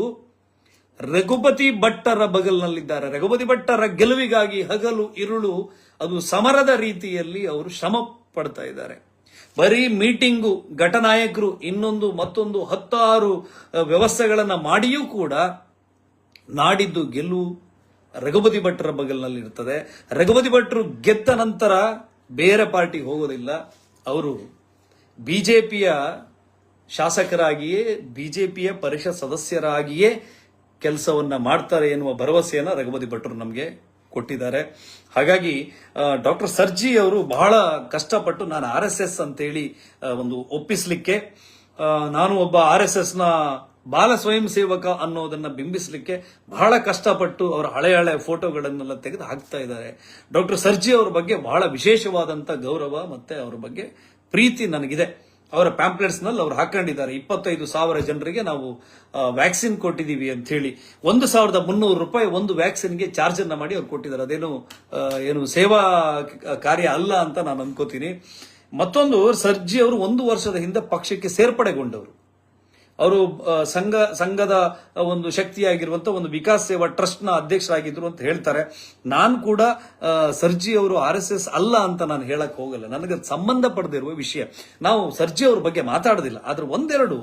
ರಘುಪತಿ ಭಟ್ಟರ ಬಗಲ್ನಲ್ಲಿದ್ದಾರೆ. ರಘುಪತಿ ಭಟ್ಟರ ಗೆಲುವಿಗಾಗಿ ಹಗಲು, ಇರುಳು, ಅದು ಸಮರದ ರೀತಿಯಲ್ಲಿ ಅವರು ಶ್ರಮ ಪಡ್ತಾ ಇದ್ದಾರೆ. ಬರೀ ಮೀಟಿಂಗು, ಘಟನಾಯಕರು ಇನ್ನೊಂದು ಮತ್ತೊಂದು ಹತ್ತಾರು ವ್ಯವಸ್ಥೆಗಳನ್ನು ಮಾಡಿಯೂ ಕೂಡ ನಾಡಿದ್ದು ಗೆಲುವು ರಘುಪತಿ ಭಟ್ರ ಬಗಲ್ನಲ್ಲಿ ಇರ್ತದೆ ರಘುಪತಿ ಭಟ್ರು ಗೆದ್ದ ನಂತರ ಬೇರೆ ಪಾರ್ಟಿಗೆ ಹೋಗೋದಿಲ್ಲ. ಅವರು ಬಿಜೆಪಿಯ ಶಾಸಕರಾಗಿಯೇ, ಬಿಜೆಪಿಯ ಪರಿಷತ್ ಸದಸ್ಯರಾಗಿಯೇ ಕೆಲಸವನ್ನು ಮಾಡ್ತಾರೆ ಎನ್ನುವ ಭರವಸೆಯನ್ನು ರಘುಪತಿ ಭಟ್ರು ನಮಗೆ ಕೊಟ್ಟಿದ್ದಾರೆ. ಹಾಗಾಗಿ ಡಾಕ್ಟರ್ ಸರ್ಜಿ ಅವರು ಬಹಳ ಕಷ್ಟಪಟ್ಟು ನಾನು ಆರ್ ಎಸ್ ಎಸ್ ಅಂತೇಳಿ ಒಂದು ಒಪ್ಪಿಸ್ಲಿಕ್ಕೆ ನಾನು ಒಬ್ಬ ಆರ್ ಎಸ್ ಎಸ್ನ ಬಾಲ ಸ್ವಯಂ ಸೇವಕ ಅನ್ನೋದನ್ನ ಬಿಂಬಿಸಲಿಕ್ಕೆ ಬಹಳ ಕಷ್ಟಪಟ್ಟು ಅವರ ಹಳೆ ಹಳೆ ಫೋಟೋಗಳನ್ನೆಲ್ಲ ತೆಗೆದು ಹಾಕ್ತಾ ಇದ್ದಾರೆ. ಡಾಕ್ಟರ್ ಸರ್ಜಿ ಅವರ ಬಗ್ಗೆ ಬಹಳ ವಿಶೇಷವಾದಂತ ಗೌರವ ಮತ್ತೆ ಅವರ ಬಗ್ಗೆ ಪ್ರೀತಿ ನನಗಿದೆ. ಅವರ ಪ್ಯಾಂಪ್ಲೆಟ್ಸ್ನಲ್ಲಿ ಅವ್ರು ಹಾಕೊಂಡಿದ್ದಾರೆ. ಇಪ್ಪತ್ತೈದು ಸಾವಿರ ಜನರಿಗೆ ನಾವು ವ್ಯಾಕ್ಸಿನ್ ಕೊಟ್ಟಿದ್ದೀವಿ ಅಂತ ಹೇಳಿ. ಒಂದು ಸಾವಿರದ ಮುನ್ನೂರು ರೂಪಾಯಿ ಒಂದು ವ್ಯಾಕ್ಸಿನ್ಗೆ ಚಾರ್ಜ್ ಅನ್ನ ಮಾಡಿ ಅವ್ರು ಕೊಟ್ಟಿದ್ದಾರೆ. ಅದೇನು ಏನು ಸೇವಾ ಕಾರ್ಯ ಅಲ್ಲ ಅಂತ ನಾನು ಅನ್ಕೋತೀನಿ. ಮತ್ತೊಂದು, ಸರ್ಜಿ ಅವರು ಒಂದು ವರ್ಷದ ಹಿಂದೆ ಪಕ್ಷಕ್ಕೆ ಸೇರ್ಪಡೆಗೊಂಡವರು. ಅವರು ಸಂಘ, ಸಂಘದ ಒಂದು ಶಕ್ತಿಯಾಗಿರುವಂತ ಒಂದು ವಿಕಾಸ್ ಸೇವಾ ಟ್ರಸ್ಟ್ನ ಅಧ್ಯಕ್ಷರಾಗಿದ್ರು ಅಂತ ಹೇಳ್ತಾರೆ. ನಾನು ಕೂಡ ಸರ್ಜಿ ಅವರು ಆರ್ ಎಸ್ ಎಸ್ ಅಲ್ಲ ಅಂತ ನಾನು ಹೇಳಕ್ ಹೋಗಲ್ಲ. ನನಗೆ ಸಂಬಂಧ ಪಡೆದಿರುವ ವಿಷಯ. ನಾವು ಸರ್ಜಿ ಅವ್ರ ಬಗ್ಗೆ ಮಾತಾಡೋದಿಲ್ಲ. ಆದ್ರೆ ಒಂದೆರಡು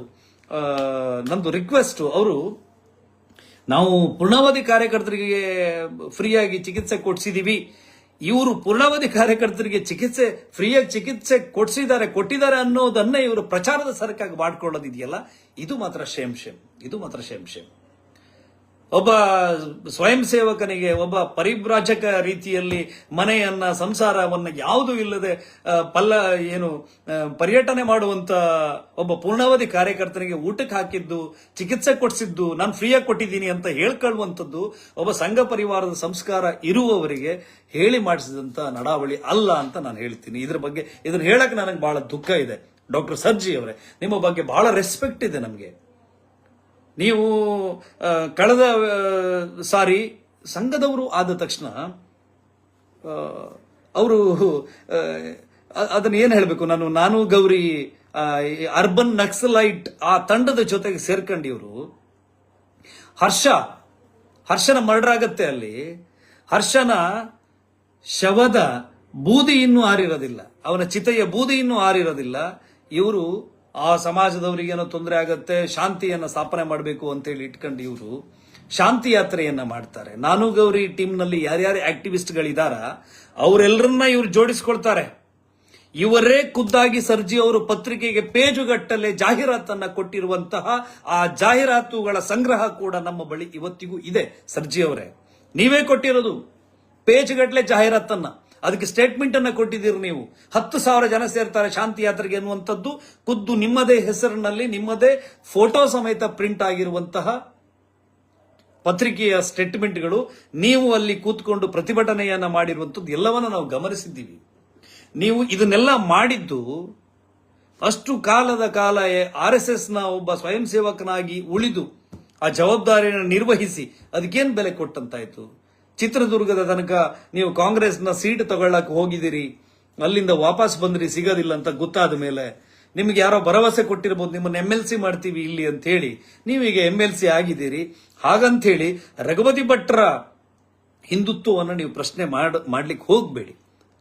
ನಂದು ರಿಕ್ವೆಸ್ಟ್ ಅವರು, ನಾವು ಪೂರ್ಣಾವಧಿ ಕಾರ್ಯಕರ್ತರಿಗೆ ಫ್ರೀಯಾಗಿ ಚಿಕಿತ್ಸೆ ಕೊಡಿಸಿದೀವಿ. ಇವರು ಪೂರ್ಣಾವಧಿ ಕಾರ್ಯಕರ್ತರಿಗೆ ಚಿಕಿತ್ಸೆ, ಫ್ರೀಯಾಗಿ ಚಿಕಿತ್ಸೆ ಕೊಡಿಸಿದ್ದಾರೆ, ಕೊಟ್ಟಿದ್ದಾರೆ ಅನ್ನೋದನ್ನ ಇವರು ಪ್ರಚಾರದ ಸರಕಾಗಿ ಮಾಡ್ಕೊಳ್ಳೋದಿದೆಯಲ್ಲ? ಇದು ಮಾತ್ರ ಶೇಮ್ ಶೇಮ್. ಇದು ಮಾತ್ರ ಶೇಮ್ ಶೇಮ್. ಒಬ್ಬ ಸ್ವಯಂ ಸೇವಕನಿಗೆ ಒಬ್ಬ ಪರಿಭ್ರಾಜಕ ರೀತಿಯಲ್ಲಿ ಮನೆಯನ್ನ, ಸಂಸಾರವನ್ನು ಯಾವುದೂ ಇಲ್ಲದೆ ಪಲ್ಲ, ಏನು ಪರ್ಯಟನೆ ಮಾಡುವಂತ ಒಬ್ಬ ಪೂರ್ಣಾವಧಿ ಕಾರ್ಯಕರ್ತನಿಗೆ ಊಟಕ್ಕೆ ಹಾಕಿದ್ದು, ಚಿಕಿತ್ಸೆ ಕೊಡಿಸಿದ್ದು, ನಾನು ಫ್ರೀಯಾಗಿ ಕೊಟ್ಟಿದ್ದೀನಿ ಅಂತ ಹೇಳ್ಕೊಳ್ಳುವಂಥದ್ದು ಒಬ್ಬ ಸಂಘ ಪರಿವಾರದ ಸಂಸ್ಕಾರ ಇರುವವರಿಗೆ ಹೇಳಿ ಮಾಡಿಸಿದಂತ ನಡಾವಳಿ ಅಲ್ಲ ಅಂತ ನಾನು ಹೇಳ್ತೀನಿ. ಇದ್ರ ಬಗ್ಗೆ ಇದನ್ನ ಹೇಳಕ್ ನನಗೆ ಬಹಳ ದುಃಖ ಇದೆ. ಡಾಕ್ಟರ್ ಸರ್ಜಿ ಅವರೇ, ನಿಮ್ಮ ಬಗ್ಗೆ ಬಹಳ ರೆಸ್ಪೆಕ್ಟ್ ಇದೆ ನಮಗೆ. ನೀವು ಕಳೆದ ಸಾರಿ ಸಂಘದವರು ಆದ ತಕ್ಷಣ ಅವರು ಅದನ್ನ ಏನು ಹೇಳಬೇಕು ನಾನು? ನಾನು, ಗೌರಿ ಅರ್ಬನ್ ನಕ್ಸಲೈಟ್ ಆ ತಂಡದ ಜೊತೆಗೆ ಸೇರ್ಕೊಂಡು ಇವರು ಹರ್ಷ, ಹರ್ಷನ ಮರ್ಡರ್ ಆಗತ್ತೆ ಅಲ್ಲಿ. ಹರ್ಷನ ಶವದ ಬೂದಿ ಇನ್ನೂ ಆರಿರೋದಿಲ್ಲ. ಅವನ ಚಿತೆಯ ಬೂದಿ ಇನ್ನೂ ಆರಿರೋದಿಲ್ಲ. ಇವರು ಆ ಸಮಾಜದವರಿಗೇನೋ ತೊಂದರೆ ಆಗತ್ತೆ, ಶಾಂತಿಯನ್ನು ಸ್ಥಾಪನೆ ಮಾಡಬೇಕು ಅಂತೇಳಿ ಇಟ್ಕೊಂಡು ಇವರು ಶಾಂತಿ ಯಾತ್ರೆಯನ್ನ ಮಾಡ್ತಾರೆ. ನಾನು ಗೌರಿ ಟೀಮ್ನಲ್ಲಿ ಯಾರ್ಯಾರು ಆಕ್ಟಿವಿಸ್ಟ್ಗಳಿದಾರ ಅವರೆಲ್ಲರನ್ನ ಇವ್ರು ಜೋಡಿಸ್ಕೊಳ್ತಾರೆ. ಇವರೇ ಖುದ್ದಾಗಿ ಸರ್ಜಿ ಅವರು ಪತ್ರಿಕೆಗೆ ಪೇಜುಗಟ್ಟಲೆ ಜಾಹೀರಾತನ್ನ ಕೊಟ್ಟಿರುವಂತಹ ಆ ಜಾಹೀರಾತುಗಳ ಸಂಗ್ರಹ ಕೂಡ ನಮ್ಮ ಬಳಿ ಇವತ್ತಿಗೂ ಇದೆ ಸರ್ಜಿ ಅವರೇ. ನೀವೇ ಕೊಟ್ಟಿರೋದು. ಪೇಜುಗಟ್ಟಲೆ ಜಾಹೀರಾತನ್ನ. ಅದಕ್ಕೆ ಸ್ಟೇಟ್ಮೆಂಟ್ ಅನ್ನ ಕೊಟ್ಟಿದ್ದೀರಿ ನೀವು. ಹತ್ತು ಸಾವಿರ ಜನ ಸೇರ್ತಾರೆ ಶಾಂತಿ ಯಾತ್ರೆಗೆ ಎನ್ನುವಂಥದ್ದು. ಖುದ್ದು ನಿಮ್ಮದೇ ಹೆಸರಿನಲ್ಲಿ, ನಿಮ್ಮದೇ ಫೋಟೋ ಸಮೇತ ಪ್ರಿಂಟ್ ಆಗಿರುವಂತಹ ಪತ್ರಿಕೆಯ ಸ್ಟೇಟ್ಮೆಂಟ್ಗಳು ನೀವು ಅಲ್ಲಿ ಕೂತ್ಕೊಂಡು ಪ್ರತಿಭಟನೆಯನ್ನ ಮಾಡಿರುವಂಥದ್ದು ಎಲ್ಲವನ್ನ ನಾವು ಗಮನಿಸಿದ್ದೀವಿ. ನೀವು ಇದನ್ನೆಲ್ಲ ಮಾಡಿದ್ದು ಅಷ್ಟು ಕಾಲದ ಕಾಲ ಆರ್ ಎಸ್ ಎಸ್ನ ಒಬ್ಬ ಸ್ವಯಂ ಸೇವಕನಾಗಿ ಉಳಿದು ಆ ಜವಾಬ್ದಾರಿಯನ್ನು ನಿರ್ವಹಿಸಿ ಅದಕ್ಕೇನು ಬೆಲೆ ಕೊಟ್ಟಂತಾಯ್ತು? ಚಿತ್ರದುರ್ಗದ ತನಕ ನೀವು ಕಾಂಗ್ರೆಸ್ನ ಸೀಟ್ ತಗೊಳ್ಳಕ್ ಹೋಗಿದ್ದೀರಿ. ಅಲ್ಲಿಂದ ವಾಪಸ್ ಬಂದ್ರಿ, ಸಿಗೋದಿಲ್ಲ ಅಂತ ಗೊತ್ತಾದ ಮೇಲೆ. ನಿಮ್ಗೆ ಯಾರೋ ಭರವಸೆ ಕೊಟ್ಟಿರ್ಬೋದು, ನಿಮ್ಮನ್ನ ಎಂ ಎಲ್ ಸಿ ಮಾಡ್ತೀವಿ ಇಲ್ಲಿ ಅಂತ ಹೇಳಿ ನೀವೀಗ ಎಂ ಎಲ್ ಸಿ ಆಗಿದ್ದೀರಿ. ಹಾಗಂತೇಳಿ ರಘುಪತಿ ಭಟ್ರ ಹಿಂದುತ್ವವನ್ನು ನೀವು ಪ್ರಶ್ನೆ ಮಾಡ, ಮಾಡ್ಲಿಕ್ಕೆ ಹೋಗಬೇಡಿ.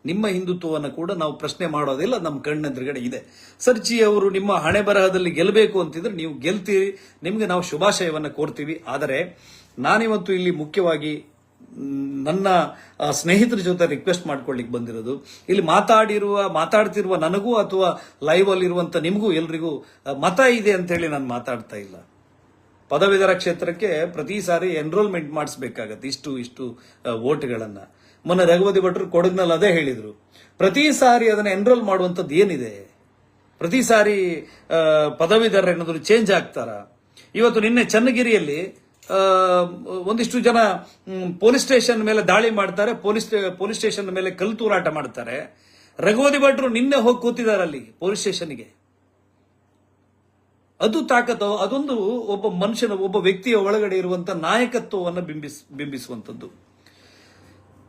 ನಿಮ್ಮ ಹಿಂದುತ್ವವನ್ನು ಕೂಡ ನಾವು ಪ್ರಶ್ನೆ ಮಾಡೋದಿಲ್ಲ, ನಮ್ಮ ಕಣ್ಣೆದುರುಗಡೆ ಇದೆ. ಸರ್ಜಿ ಅವರು ನಿಮ್ಮ ಹಣೆ ಬರಹದಲ್ಲಿ ಗೆಲ್ಲಬೇಕು ಅಂತಿದ್ರೆ ನೀವು ಗೆಲ್ತೀರಿ, ನಿಮಗೆ ನಾವು ಶುಭಾಶಯವನ್ನು ಕೋರ್ತೀವಿ. ಆದರೆ ನಾನಿವತ್ತು ಇಲ್ಲಿ ಮುಖ್ಯವಾಗಿ ನನ್ನ ಸ್ನೇಹಿತರ ಜೊತೆ ರಿಕ್ವೆಸ್ಟ್ ಮಾಡ್ಕೊಳ್ಳಿಕ್ಕೆ ಬಂದಿರೋದು. ಇಲ್ಲಿ ಮಾತಾಡಿರುವ, ಮಾತಾಡ್ತಿರುವ ನನಗೂ ಅಥವಾ ಲೈವ್ ಇರುವಂತ ನಿಮಗೂ ಎಲ್ರಿಗೂ ಮತ ಇದೆ ಅಂತ ಹೇಳಿ ನಾನು ಮಾತಾಡ್ತಾ ಇಲ್ಲ. ಪದವೀಧರ ಕ್ಷೇತ್ರಕ್ಕೆ ಪ್ರತಿ ಸಾರಿ ಎನ್ರೋಲ್ಮೆಂಟ್ ಮಾಡಿಸ್ಬೇಕಾಗತ್ತೆ ಇಷ್ಟು ಇಷ್ಟು ವೋಟ್ಗಳನ್ನು. ಮೊನ್ನೆ ರಘುಪತಿ ಭಟ್ರು ಕೊಡಗ್ನಲ್ಲಿ ಅದೇ ಹೇಳಿದ್ರು. ಪ್ರತಿ ಸಾರಿ ಅದನ್ನ ಎನ್ರೋಲ್ ಮಾಡುವಂಥದ್ದು ಏನಿದೆ? ಪ್ರತಿ ಸಾರಿ ಪದವೀಧರ ಏನಾದರೂ ಚೇಂಜ್ ಆಗ್ತಾರ? ಇವತ್ತು ನಿನ್ನೆ ಚನ್ನಗಿರಿಯಲ್ಲಿ ಒಂದಿಷ್ಟು ಜನ ಪೊಲೀಸ್ ಸ್ಟೇಷನ್ ಮೇಲೆ ದಾಳಿ ಮಾಡ್ತಾರೆ, ಪೊಲೀಸ್ ಪೊಲೀಸ್ ಸ್ಟೇಷನ್ ಮೇಲೆ ಕಲ್ಲು ತೂರಾಟ ಮಾಡ್ತಾರೆ. ರಘುವತಿ ಭಟ್ರು ನಿನ್ನೆ ಹೋಗಿ ಕೂತಿದ್ದಾರೆ ಅಲ್ಲಿ, ಪೊಲೀಸ್ ಸ್ಟೇಷನ್ಗೆ. ಅದು ತಾಕತ್ತು, ಅದೊಂದು ಒಬ್ಬ ಮನುಷ್ಯನ, ಒಬ್ಬ ವ್ಯಕ್ತಿಯ ಒಳಗಡೆ ಇರುವಂತ ನಾಯಕತ್ವವನ್ನು ಬಿಂಬಿಸ್, ಬಿಂಬಿಸುವಂಥದ್ದು.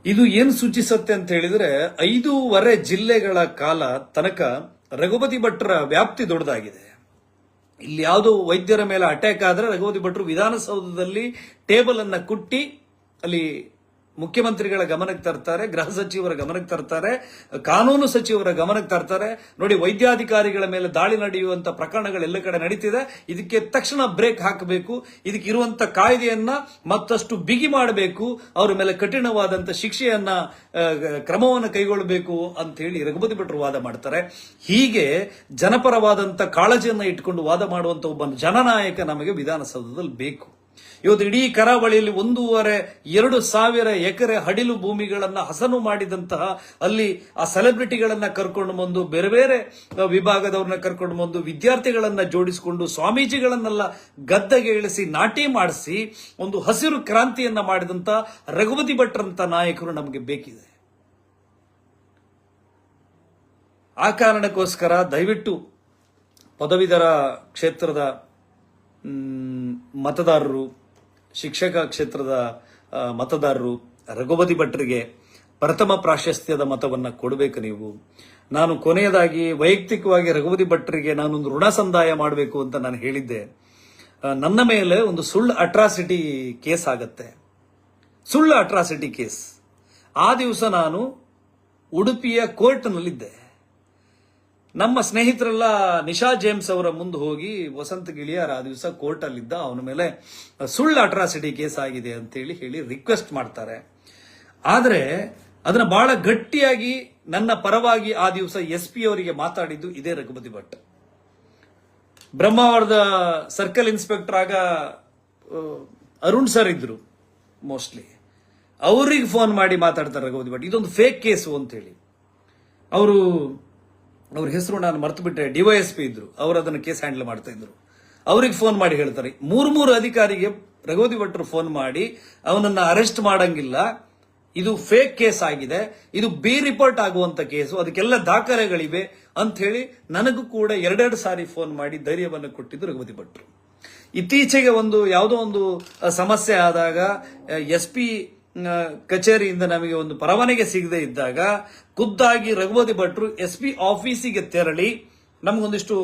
ಇದು ಏನು ಸೂಚಿಸುತ್ತೆ ಅಂತ ಹೇಳಿದ್ರೆ, ಐದೂವರೆ ಜಿಲ್ಲೆಗಳ ಕಾಲ ತನಕ ರಘುಪತಿ ಭಟ್ರ ವ್ಯಾಪ್ತಿ ದೊಡ್ಡದಾಗಿದೆ. ಇಲ್ಲಿ ಯಾವುದೋ ವೈದ್ಯರ ಮೇಲೆ ಅಟ್ಯಾಕ್ ಆದರೆ ರಘುವತಿ ಭಟ್ರು ವಿಧಾನಸೌಧದಲ್ಲಿ ಟೇಬಲ್ ಅನ್ನ ಕುಟ್ಟಿ ಅಲ್ಲಿ ಮುಖ್ಯಮಂತ್ರಿಗಳ ಗಮನಕ್ಕೆ ತರ್ತಾರೆ, ಗೃಹ ಸಚಿವರ ಗಮನಕ್ಕೆ ತರ್ತಾರೆ, ಕಾನೂನು ಸಚಿವರ ಗಮನಕ್ಕೆ ತರ್ತಾರೆ. ನೋಡಿ, ವೈದ್ಯಾಧಿಕಾರಿಗಳ ಮೇಲೆ ದಾಳಿ ನಡೆಯುವಂತ ಪ್ರಕರಣಗಳೆಲ್ಲ ಕಡೆ ನಡೀತಿದೆ. ಇದಕ್ಕೆ ತಕ್ಷಣ ಬ್ರೇಕ್ ಹಾಕಬೇಕು. ಇದಕ್ಕೆ ಇರುವಂತ ಕಾಯ್ದೆಯನ್ನ ಮತ್ತಷ್ಟು ಬಿಗಿ ಮಾಡಬೇಕು. ಅವರ ಮೇಲೆ ಕಠಿಣವಾದಂತ ಶಿಕ್ಷೆಯನ್ನ ಕ್ರಮವನ್ನು ಕೈಗೊಳ್ಳಬೇಕು ಅಂತ ಹೇಳಿ ರಘುಪತಿ ಭಟ್ರು ವಾದ ಮಾಡ್ತಾರೆ. ಹೀಗೆ ಜನಪರವಾದಂತ ಕಾಳಜಿಯನ್ನ ಇಟ್ಕೊಂಡು ವಾದ ಮಾಡುವಂತ ಒಬ್ಬ ಜನನಾಯಕ ನಮಗೆ ವಿಧಾನಸೌಧದಲ್ಲಿ ಬೇಕು. ಇವತ್ತು ಇಡೀ ಕರಾವಳಿಯಲ್ಲಿ ಒಂದೂವರೆ, ಎರಡು ಸಾವಿರ ಎಕರೆ ಹಡಿಲು ಭೂಮಿಗಳನ್ನ ಹಸನು ಮಾಡಿದಂತಹ ಅಲ್ಲಿ ಆ ಸೆಲೆಬ್ರಿಟಿಗಳನ್ನ ಕರ್ಕೊಂಡು ಬಂದು, ಬೇರೆ ಬೇರೆ ವಿಭಾಗದವ್ರನ್ನ ಕರ್ಕೊಂಡು ಬಂದು, ವಿದ್ಯಾರ್ಥಿಗಳನ್ನ ಜೋಡಿಸಿಕೊಂಡು, ಸ್ವಾಮೀಜಿಗಳನ್ನೆಲ್ಲ ಗದ್ದೆಗೆ ಇಳಿಸಿ, ನಾಟಿ ಮಾಡಿಸಿ, ಒಂದು ಹಸಿರು ಕ್ರಾಂತಿಯನ್ನ ಮಾಡಿದಂತ ರಘುಪತಿ ಭಟ್ರಂತ ನಾಯಕರು ನಮಗೆ ಬೇಕಿದೆ. ಆ ಕಾರಣಕ್ಕೋಸ್ಕರ ದಯವಿಟ್ಟು ಪದವೀಧರ ಕ್ಷೇತ್ರದ ಮತದಾರರು, ಶಿಕ್ಷಕ ಕ್ಷೇತ್ರದ ಮತದಾರರು, ರಘುಪತಿ ಭಟ್ರಿಗೆ ಪ್ರಥಮ ಪ್ರಾಶಸ್ತ್ಯದ ಮತವನ್ನು ಕೊಡಬೇಕು ನೀವು. ನಾನು ಕೊನೆಯದಾಗಿ ವೈಯಕ್ತಿಕವಾಗಿ ರಘುಪತಿ ಭಟ್ರಿಗೆ ನಾನೊಂದು ಋಣ ಸಂದಾಯ ಮಾಡಬೇಕು ಅಂತ ನಾನು ಹೇಳಿದ್ದೆ. ನನ್ನ ಮೇಲೆ ಒಂದು ಸುಳ್ಳು ಅಟ್ರಾಸಿಟಿ ಕೇಸ್ ಆಗತ್ತೆ. ಸುಳ್ಳು ಅಟ್ರಾಸಿಟಿ ಕೇಸ್ ಆ ದಿವಸ ನಾನು ಉಡುಪಿಯ ಕೋರ್ಟ್ನಲ್ಲಿದ್ದೆ. ನಮ್ಮ ಸ್ನೇಹಿತರೆಲ್ಲ ನಿಶಾ ಜೇಮ್ಸ್ ಅವರ ಮುಂದೆ ಹೋಗಿ ವಸಂತ ಗಿಳಿಯರ್ ಆ ದಿವಸ ಕೋರ್ಟ್ ಅಲ್ಲಿದ್ದ ಅವನ ಮೇಲೆ ಸುಳ್ಳು ಅಟ್ರಾಸಿಟಿ ಕೇಸ್ ಆಗಿದೆ ಅಂತೇಳಿ ಹೇಳಿ ರಿಕ್ವೆಸ್ಟ್ ಮಾಡ್ತಾರೆ. ಆದರೆ ಅದನ್ನ ಬಹಳ ಗಟ್ಟಿಯಾಗಿ ನನ್ನ ಪರವಾಗಿ ಆ ದಿವಸ ಎಸ್ ಪಿ ಅವರಿಗೆ ಮಾತಾಡಿದ್ದು ಇದೇ ರಘುಪತಿ ಭಟ್. ಬ್ರಹ್ಮಾವರದ ಸರ್ಕಲ್ ಇನ್ಸ್ಪೆಕ್ಟರ್ ಆಗ ಅರುಣ್ ಸರ್ ಇದ್ರು ಮೋಸ್ಟ್ಲಿ ಅವ್ರಿಗೆ ಫೋನ್ ಮಾಡಿ ಮಾತಾಡ್ತಾರೆ ರಘುಪತಿ ಭಟ್. ಇದೊಂದು ಫೇಕ್ ಕೇಸು ಅಂತೇಳಿ. ಅವರು ಅವ್ರ ಹೆಸರು ನಾನು ಮರ್ತು ಬಿಟ್ಟೆ ಡಿವೈಎಸ್ಪಿ ಇದ್ರು. ಅವರು ಅದನ್ನು ಕೇಸ್ ಹ್ಯಾಂಡಲ್ ಮಾಡ್ತಾ ಇದ್ರು. ಅವ್ರಿಗೆ ಫೋನ್ ಮಾಡಿ ಹೇಳ್ತಾರೆ. ಮೂರು ಮೂರು ಅಧಿಕಾರಿಗೆ ರಘೋದಿ ಭಟ್ರು ಫೋನ್ ಮಾಡಿ, ಅವನನ್ನ ಅರೆಸ್ಟ್ ಮಾಡಂಗಿಲ್ಲ. ಇದು ಫೇಕ್ ಕೇಸ್ ಆಗಿದೆ. ಇದು ಬಿ ರಿಪೋರ್ಟ್ ಆಗುವಂತ ಕೇಸು ಅದಕ್ಕೆಲ್ಲ ದಾಖಲೆಗಳಿವೆ ಅಂತ ಹೇಳಿ ನನಗೂ ಕೂಡ ಎರಡೆರಡು ಸಾರಿ ಫೋನ್ ಮಾಡಿ ಧೈರ್ಯವನ್ನು ಕೊಟ್ಟಿದ್ದು ರಘುಪತಿ ಭಟ್ರು. ಇತ್ತೀಚೆಗೆ ಒಂದು ಯಾವುದೋ ಒಂದು ಸಮಸ್ಯೆ ಆದಾಗ ಎಸ್ ಪಿ ಕಚೇರಿಯಿಂದ ನಮಗೆ ಒಂದು ಪರವಾನಗಿ ಸಿಗದೆ ಇದ್ದಾಗ ಖುದ್ದಾಗಿ ರಘುಪತಿ ಭಟ್ರು ಎಸ್ ಪಿ ಆಫೀಸಿಗೆ ತೆರಳಿ ನಮಗೊಂದಿಷ್ಟು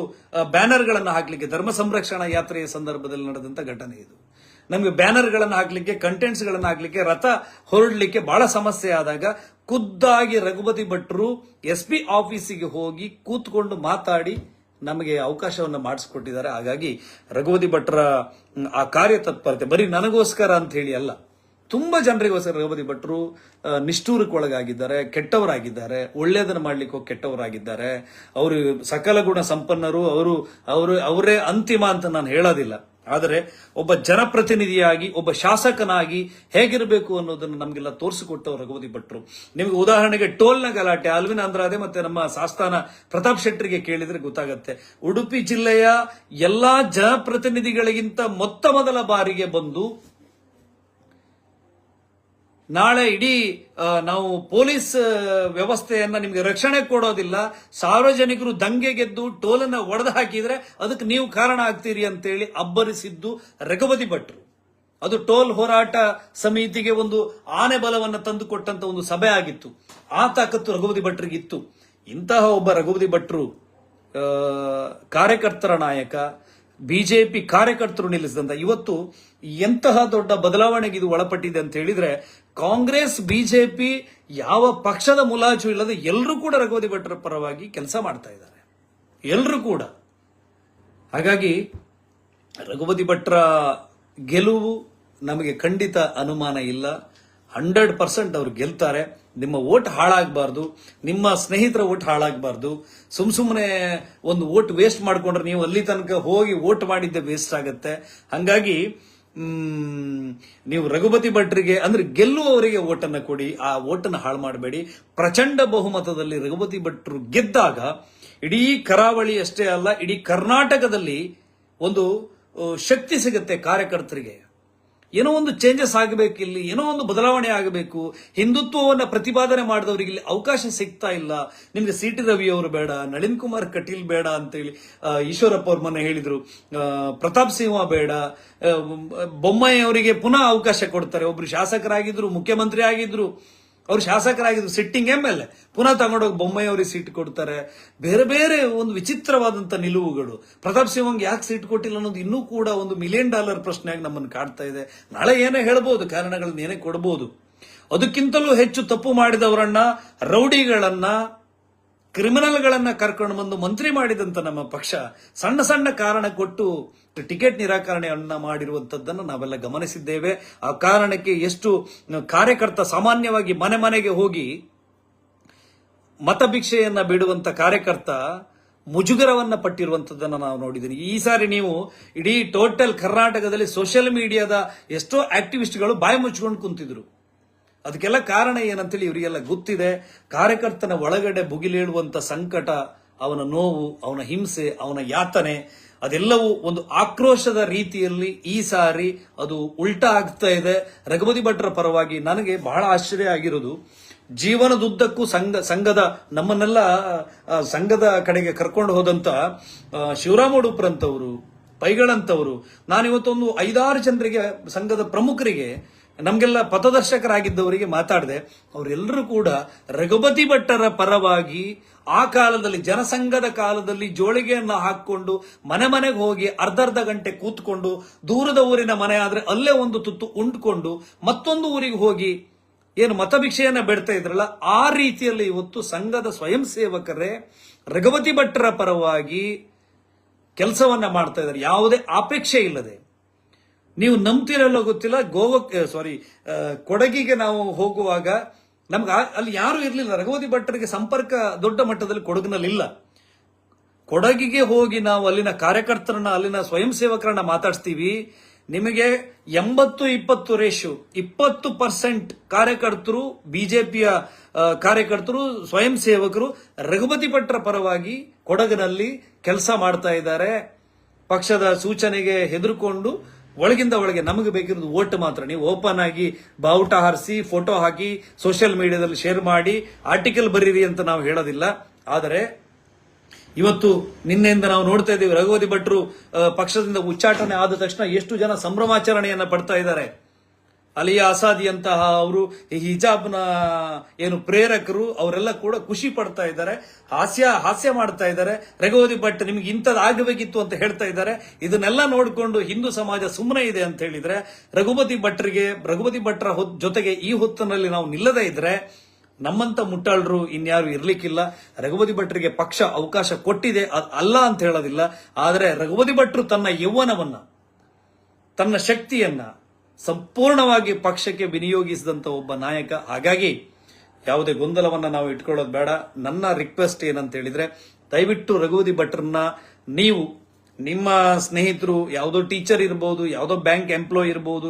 ಬ್ಯಾನರ್ಗಳನ್ನು ಹಾಕಲಿಕ್ಕೆ, ಧರ್ಮ ಸಂರಕ್ಷಣಾ ಯಾತ್ರೆಯ ಸಂದರ್ಭದಲ್ಲಿ ನಡೆದಂತ ಘಟನೆ ಇದು. ನಮಗೆ ಬ್ಯಾನರ್ಗಳನ್ನು ಹಾಕ್ಲಿಕ್ಕೆ ಕಂಟೆಂಟ್ಸ್ಗಳನ್ನು ಹಾಕಲಿಕ್ಕೆ, ರಥ ಹೊರಡಲಿಕ್ಕೆ ಬಹಳ ಸಮಸ್ಯೆ ಆದಾಗ ಖುದ್ದಾಗಿ ರಘುಪತಿ ಭಟ್ರು ಎಸ್ ಪಿ ಆಫೀಸಿಗೆ ಹೋಗಿ ಕೂತ್ಕೊಂಡು ಮಾತಾಡಿ ನಮಗೆ ಅವಕಾಶವನ್ನು ಮಾಡಿಸ್ಕೊಟ್ಟಿದ್ದಾರೆ. ಹಾಗಾಗಿ ರಘುಪತಿ ಭಟ್ರ, ಆ ಆ ಕಾರ್ಯತತ್ಪರತೆ ಬರೀ ನನಗೋಸ್ಕರ ಅಂತ ಹೇಳಿ ಅಲ್ಲ ತುಂಬಾ ಜನರಿಗೋಸ್ಕರ ರಘುಪತಿ ಭಟ್ರು ನಿಷ್ಠೂರಕ್ಕೆ ಒಳಗಾಗಿದ್ದಾರೆ ಕೆಟ್ಟವರಾಗಿದ್ದಾರೆ, ಒಳ್ಳೆಯದನ್ನು ಮಾಡ್ಲಿಕ್ಕೆ ಕೆಟ್ಟವರಾಗಿದ್ದಾರೆ. ಅವರು ಸಕಲ ಗುಣ ಸಂಪನ್ನರು, ಅವರು ಅವರು, ಅವರೇ ಅಂತಿಮ ಅಂತ ನಾನು ಹೇಳೋದಿಲ್ಲ. ಆದರೆ ಒಬ್ಬ ಜನಪ್ರತಿನಿಧಿಯಾಗಿ, ಒಬ್ಬ ಶಾಸಕನಾಗಿ ಹೇಗಿರಬೇಕು ಅನ್ನೋದನ್ನು ನಮಗೆಲ್ಲ ತೋರಿಸಿಕೊಟ್ಟವರು ರಘುಪತಿ ಭಟ್ರು. ನಿಮಗೆ ಉದಾಹರಣೆಗೆ ಟೋಲ್ನ ಗಲಾಟೆ, ಅಲ್ವಿನ ಅಂದ್ರಾದೆ ಮತ್ತೆ ನಮ್ಮ ಸಾಸ್ತಾನ ಪ್ರತಾಪ್ ಶೆಟ್ಟರಿಗೆ ಕೇಳಿದ್ರೆ ಗೊತ್ತಾಗತ್ತೆ. ಉಡುಪಿ ಜಿಲ್ಲೆಯ ಎಲ್ಲಾ ಜನಪ್ರತಿನಿಧಿಗಳಿಗಿಂತ ಮೊತ್ತ ಮೊದಲ ಬಾರಿಗೆ ಬಂದು ನಾಳೆ ಇಡೀ ನಾವು ಪೊಲೀಸ್ ವ್ಯವಸ್ಥೆಯನ್ನ ನಿಮಗೆ ರಕ್ಷಣೆ ಕೊಡೋದಿಲ್ಲ. ಸಾರ್ವಜನಿಕರು ದಂಗೆ ಗೆದ್ದು ಟೋಲನ್ನ ಒಡೆದು ಹಾಕಿದ್ರೆ ಅದಕ್ಕೆ ನೀವು ಕಾರಣ ಆಗ್ತೀರಿ ಅಂತೇಳಿ ಅಬ್ಬರಿಸಿದ್ದು ರಘುಪತಿ ಭಟ್ರು. ಅದು ಟೋಲ್ ಹೋರಾಟ ಸಮಿತಿಗೆ ಒಂದು ಆನೆ ಬಲವನ್ನು ತಂದುಕೊಟ್ಟಂತ ಒಂದು ಸಭೆ ಆಗಿತ್ತು. ಆ ತಾಕತ್ತು ರಘುಪತಿ ಭಟ್ರಿಗಿತ್ತು. ಇಂತಹ ಒಬ್ಬ ರಘುಪತಿ ಭಟ್ರು ಕಾರ್ಯಕರ್ತರ ನಾಯಕ, ಬಿಜೆಪಿ ಕಾರ್ಯಕರ್ತರು ನಿಲ್ಲಿಸಿದಂತ. ಇವತ್ತು ಎಂತಹ ದೊಡ್ಡ ಬದಲಾವಣೆಗೆ ಇದು ಒಳಪಟ್ಟಿದೆ ಅಂತ ಹೇಳಿದ್ರೆ ಕಾಂಗ್ರೆಸ್, ಬಿಜೆಪಿ, ಯಾವ ಪಕ್ಷದ ಮುಲಾಜು ಇಲ್ಲದೆ ಎಲ್ಲರೂ ಕೂಡ ರಘುವತಿ ಭಟ್ರ ಪರವಾಗಿ ಕೆಲಸ ಮಾಡ್ತಾ ಇದ್ದಾರೆ. ಎಲ್ಲರೂ ಕೂಡ. ಹಾಗಾಗಿ ರಘುಪತಿ ಭಟ್ರ ಗೆಲುವು ನಮಗೆ ಖಂಡಿತ ಅನುಮಾನ ಇಲ್ಲ. ಹಂಡ್ರೆಡ್ ಪರ್ಸೆಂಟ್ ಅವ್ರು ಗೆಲ್ತಾರೆ. ನಿಮ್ಮ ಓಟ್ ಹಾಳಾಗಬಾರ್ದು. ನಿಮ್ಮ ಸ್ನೇಹಿತರ ಓಟ್ ಹಾಳಾಗಬಾರ್ದು. ಸುಮ್ ಸುಮ್ಮನೆ ಒಂದು ಓಟ್ ವೇಸ್ಟ್ ಮಾಡಿಕೊಂಡ್ರೆ ನೀವು ಅಲ್ಲಿ ತನಕ ಹೋಗಿ ಓಟ್ ಮಾಡಿದ್ದೆ ವೇಸ್ಟ್ ಆಗುತ್ತೆ. ಹಂಗಾಗಿ ನೀವು ರಘುಪತಿ ಭಟ್ರಿಗೆ, ಅಂದ್ರೆ ಗೆಲ್ಲುವವರಿಗೆ ಓಟನ್ನ ಕೊಡಿ, ಆ ಓಟನ್ನ ಹಾಳು ಮಾಡಬೇಡಿ. ಪ್ರಚಂಡ ಬಹುಮತದಲ್ಲಿ ರಘುಪತಿ ಭಟ್ರು ಗೆದ್ದಾಗ, ಇಡೀ ಕರಾವಳಿ ಅಷ್ಟೇ ಅಲ್ಲ, ಇಡೀ ಕರ್ನಾಟಕದಲ್ಲಿ ಒಂದು ಶಕ್ತಿ ಸಿಗುತ್ತೆ ಕಾರ್ಯಕರ್ತರಿಗೆ. ಏನೋ ಒಂದು ಚೇಂಜಸ್ ಆಗಬೇಕು ಇಲ್ಲಿ ಏನೋ ಒಂದು ಬದಲಾವಣೆ ಆಗಬೇಕು, ಹಿಂದುತ್ವವನ್ನ ಪ್ರತಿಪಾದನೆ ಮಾಡಿದವರಿಗೆ ಇಲ್ಲಿ ಅವಕಾಶ ಸಿಗ್ತಾ ಇಲ್ಲ. ನಿಮ್ಗೆ ಸಿ ಟಿ ರವಿ ಅವರು ಬೇಡ, ನಳಿನ್ ಕುಮಾರ್ ಕಟೀಲ್ ಬೇಡ ಅಂತೇಳಿ ಈಶ್ವರಪ್ಪ ಅವ್ರ ಮೊನ್ನೆ ಹೇಳಿದ್ರು. ಪ್ರತಾಪ್ ಸಿಂಹ ಬೇಡ ಬೊಮ್ಮಾಯಿ ಅವರಿಗೆ ಪುನಃ ಅವಕಾಶ ಕೊಡ್ತಾರೆ. ಒಬ್ರು ಶಾಸಕರಾಗಿದ್ರು, ಮುಖ್ಯಮಂತ್ರಿ ಆಗಿದ್ರು. ಅವ್ರು ಶಾಸಕರಾಗಿದ್ದು ಸಿಟ್ಟಿಂಗ್ ಎಂ ಎಲ್ ಎ ಪುನಃ ತಗೊಂಡೋಗಿ ಬೊಮ್ಮಾಯಿ ಅವರಿಗೆ ಸೀಟ್ ಕೊಡ್ತಾರೆ. ಬೇರೆ ಬೇರೆ ಒಂದು ವಿಚಿತ್ರವಾದಂತ ನಿಲುವುಗಳು. ಪ್ರತಾಪ್ ಸಿಂಹಂಗೆ ಯಾಕೆ ಸೀಟ್ ಕೊಟ್ಟಿಲ್ಲ ಅನ್ನೋದು ಇನ್ನೂ ಕೂಡ ಒಂದು ಮಿಲಿಯನ್ ಡಾಲರ್ ಪ್ರಶ್ನೆಯಾಗಿ ನಮ್ಮನ್ನು ಕಾಡ್ತಾ ಇದೆ. ನಾಳೆ ಏನೇ ಹೇಳ್ಬೋದು, ಕಾರಣಗಳನ್ನ ಏನೇ ಕೊಡ್ಬೋದು. ಅದಕ್ಕಿಂತಲೂ ಹೆಚ್ಚು ತಪ್ಪು ಮಾಡಿದವರನ್ನ, ರೌಡಿಗಳನ್ನ ಕ್ರಿಮಿನಲ್ಗಳನ್ನ ಕರ್ಕೊಂಡು ಬಂದು ಮಂತ್ರಿ ಮಾಡಿದಂತ ನಮ್ಮ ಪಕ್ಷ ಸಣ್ಣ ಸಣ್ಣ ಕಾರಣ ಕೊಟ್ಟು ಟಿಕೆಟ್ ನಿರಾಕರಣೆಯನ್ನ ಮಾಡಿರುವಂತದ್ದನ್ನು ನಾವೆಲ್ಲ ಗಮನಿಸಿದ್ದೇವೆ. ಆ ಕಾರಣಕ್ಕೆ ಎಷ್ಟು ಕಾರ್ಯಕರ್ತ ಸಾಮಾನ್ಯವಾಗಿ ಮನೆ ಮನೆಗೆ ಹೋಗಿ ಮತಭಿಕ್ಷೆಯನ್ನ ಬಿಡುವಂತ ಕಾರ್ಯಕರ್ತ ಮುಜುಗರವನ್ನ ಪಟ್ಟಿರುವಂತದ್ದನ್ನ ನಾವು ನೋಡಿದ್ದೀನಿ ಈ ಸಾರಿ ನೀವು ಇಡೀ ಟೋಟಲ್ ಕರ್ನಾಟಕದಲ್ಲಿ ಸೋಷಿಯಲ್ ಮೀಡಿಯಾದ ಎಷ್ಟೋ ಆಕ್ಟಿವಿಸ್ಟ್ಗಳು ಬಾಯಿ ಮುಚ್ಕೊಂಡು ಕುಂತಿದ್ರು. ಅದಕ್ಕೆಲ್ಲ ಕಾರಣ ಏನಂತೇಳಿ ಇವರಿಗೆಲ್ಲ ಗೊತ್ತಿದೆ. ಕಾರ್ಯಕರ್ತನ ಒಳಗಡೆ ಭುಗಿಲೇಳುವಂತ ಸಂಕಟ, ಅವನ ನೋವು, ಅವನ ಹಿಂಸೆ, ಅವನ ಯಾತನೆ ಅದೆಲ್ಲವೂ ಒಂದು ಆಕ್ರೋಶದ ರೀತಿಯಲ್ಲಿ ಈ ಸಾರಿ ಅದು ಉಲ್ಟಾ ಆಗ್ತಾ ಇದೆ. ರಘುಪತಿ ಭಟ್ರ ಪರವಾಗಿ ನನಗೆ ಬಹಳ ಆಶ್ಚರ್ಯ ಆಗಿರೋದು ಜೀವನದುದ್ದಕ್ಕೂ ಸಂಘ, ಸಂಘದ ನಮ್ಮನ್ನೆಲ್ಲ ಸಂಘದ ಕಡೆಗೆ ಕರ್ಕೊಂಡು ಹೋದಂತ ಶಿವರಾಮ ಉಡುಪ್ರಂತವರು ಪೈಗಳಂತವರು, ನಾನಿವತ್ತೊಂದು ಐದಾರು ಜನರಿಗೆ, ಸಂಘದ ಪ್ರಮುಖರಿಗೆ, ನಮಗೆಲ್ಲ ಪಥದರ್ಶಕರಾಗಿದ್ದವರಿಗೆ ಮಾತಾಡಿದೆ, ಅವರೆಲ್ಲರೂ ಕೂಡ ರಘುಪತಿ ಭಟ್ಟರ ಪರವಾಗಿ ಆ ಕಾಲದಲ್ಲಿ, ಜನಸಂಘದ ಕಾಲದಲ್ಲಿ ಜೋಳಿಗೆಯನ್ನು ಹಾಕಿಕೊಂಡು, ಮನೆ ಮನೆಗೆ ಹೋಗಿ ಅರ್ಧ ಅರ್ಧ ಗಂಟೆ ಕೂತ್ಕೊಂಡು, ದೂರದ ಊರಿನ ಮನೆ ಆದರೆ ಅಲ್ಲೇ ಒಂದು ತುತ್ತು ಉಂಡ್ಕೊಂಡು, ಮತ್ತೊಂದು ಊರಿಗೆ ಹೋಗಿ ಏನು ಮತಭಿಕ್ಷೆಯನ್ನ ಬೆಡ್ತಾ ಇದ್ರಲ್ಲ, ಆ ರೀತಿಯಲ್ಲಿ ಇವತ್ತು ಸಂಘದ ಸ್ವಯಂ ಸೇವಕರೇ ರಘುವತಿ ಭಟ್ಟರ ಪರವಾಗಿ ಕೆಲಸವನ್ನ ಮಾಡ್ತಾ ಇದ್ದಾರೆ. ಯಾವುದೇ ಅಪೇಕ್ಷೆ ಇಲ್ಲದೆ. ನೀವು ನಂಬ್ತಿರಲ್ಲ ಗೊತ್ತಿಲ್ಲ ಗೋವಕ್ಕೆ ಸಾರಿ ಕೊಡಗಿಗೆ ನಾವು ಹೋಗುವಾಗ ನಮ್ಗೆ ಅಲ್ಲಿ ಯಾರು ಇರಲಿಲ್ಲ. ರಘುವತಿ ಭಟ್ಟರಿಗೆ ಸಂಪರ್ಕ ದೊಡ್ಡ ಮಟ್ಟದಲ್ಲಿ ಕೊಡಗಿನಲ್ಲಿಲ್ಲ. ಕೊಡಗಿಗೆ ಹೋಗಿ ನಾವು ಅಲ್ಲಿನ ಕಾರ್ಯಕರ್ತರನ್ನ, ಅಲ್ಲಿನ ಸ್ವಯಂ ಸೇವಕರನ್ನ ಮಾತಾಡಿಸ್ತೀವಿ. ನಿಮಗೆ ಎಂಬತ್ತು ಇಪ್ಪತ್ತು ರೇಷು, ಇಪ್ಪತ್ತು ಪರ್ಸೆಂಟ್ ಕಾರ್ಯಕರ್ತರು, ಬಿಜೆಪಿಯ ಕಾರ್ಯಕರ್ತರು, ಸ್ವಯಂ ಸೇವಕರು ರಘುಪತಿ ಭಟ್ರ ಪರವಾಗಿ ಕೊಡಗಿನಲ್ಲಿ ಕೆಲಸ ಮಾಡ್ತಾ ಇದ್ದಾರೆ. ಪಕ್ಷದ ಸೂಚನೆಗೆ ಹೆದರ್ಕೊಂಡು ಒಳಗಿಂದ ಒಳಗೆ ನಮಗೆ ಬೇಕಿರೋದು ಓಟ್ ಮಾತ್ರ. ನೀವು ಓಪನ್ ಆಗಿ ಬಾವುಟ ಹಾರಿಸಿ, ಫೋಟೋ ಹಾಕಿ, ಸೋಷಿಯಲ್ ಮೀಡಿಯಾದಲ್ಲಿ ಶೇರ್ ಮಾಡಿ, ಆರ್ಟಿಕಲ್ ಬರೀರಿ ಅಂತ ನಾವು ಹೇಳೋದಿಲ್ಲ. ಆದರೆ, ಇವತ್ತು ನಿನ್ನೆಯಿಂದ ನಾವು ನೋಡ್ತಾ ಇದ್ದೀವಿ ರಘುವತಿ ಭಟ್ರು ಪಕ್ಷದಿಂದ ಉಚ್ಚಾಟನೆ ಆದ ತಕ್ಷಣ ಎಷ್ಟು ಜನ ಸಂಭ್ರಮಾಚರಣೆಯನ್ನ ಪಡ್ತಾ ಇದ್ದಾರೆ. ಅಲಿಯಾ ಅಸಾದಿಯಂತಹ ಅವರು ಈ ಹಿಜಾಬ್ನ ಏನು ಪ್ರೇರಕರು ಅವರೆಲ್ಲ ಕೂಡ ಖುಷಿ ಪಡ್ತಾ ಇದ್ದಾರೆ. ಹಾಸ್ಯ ಹಾಸ್ಯ ಮಾಡ್ತಾ ಇದ್ದಾರೆ. ರಘುವತಿ ಭಟ್ ನಿಮ್ಗೆ ಇಂಥದ್ದು ಆಗಬೇಕಿತ್ತು ಅಂತ ಹೇಳ್ತಾ ಇದ್ದಾರೆ. ಇದನ್ನೆಲ್ಲ ನೋಡಿಕೊಂಡು ಹಿಂದೂ ಸಮಾಜ ಸುಮ್ಮನೆ ಇದೆ ಅಂತ ಹೇಳಿದ್ರೆ, ರಘುಪತಿ ಭಟ್ರಿಗೆ, ರಘುಪತಿ ಭಟ್ರ ಜೊತೆಗೆ ಈ ಹೊತ್ತಿನಲ್ಲಿ ನಾವು ನಿಲ್ಲದೇ ಇದ್ರೆ ನಮ್ಮಂತ ಮುಟ್ಟಾಳರು ಇನ್ಯಾರು ಇರ್ಲಿಕ್ಕಿಲ್ಲ. ರಘುಪತಿ ಭಟ್ರಿಗೆ ಪಕ್ಷ ಅವಕಾಶ ಕೊಟ್ಟಿದೆ. ಅಲ್ಲ ಅಂತ ಹೇಳೋದಿಲ್ಲ. ಆದರೆ ರಘುಪತಿ ಭಟ್ರು ತನ್ನ ಯೌವನವನ್ನ, ತನ್ನ ಶಕ್ತಿಯನ್ನ ಸಂಪೂರ್ಣವಾಗಿ ಪಕ್ಷಕ್ಕೆ ವಿನಿಯೋಗಿಸಿದಂಥ ಒಬ್ಬ ನಾಯಕ. ಹಾಗಾಗಿ ಯಾವುದೇ ಗೊಂದಲವನ್ನ ನಾವು ಇಟ್ಕೊಳ್ಳೋದು ಬೇಡ. ನನ್ನ ರಿಕ್ವೆಸ್ಟ್ ಏನಂತ ಹೇಳಿದ್ರೆ, ದಯವಿಟ್ಟು ರಘುವತಿ ಭಟ್ರನ್ನ ನೀವು, ನಿಮ್ಮ ಸ್ನೇಹಿತರು, ಯಾವುದೋ ಟೀಚರ್ ಇರ್ಬೋದು, ಯಾವುದೋ ಬ್ಯಾಂಕ್ ಎಂಪ್ಲಾಯ್ ಇರ್ಬೋದು,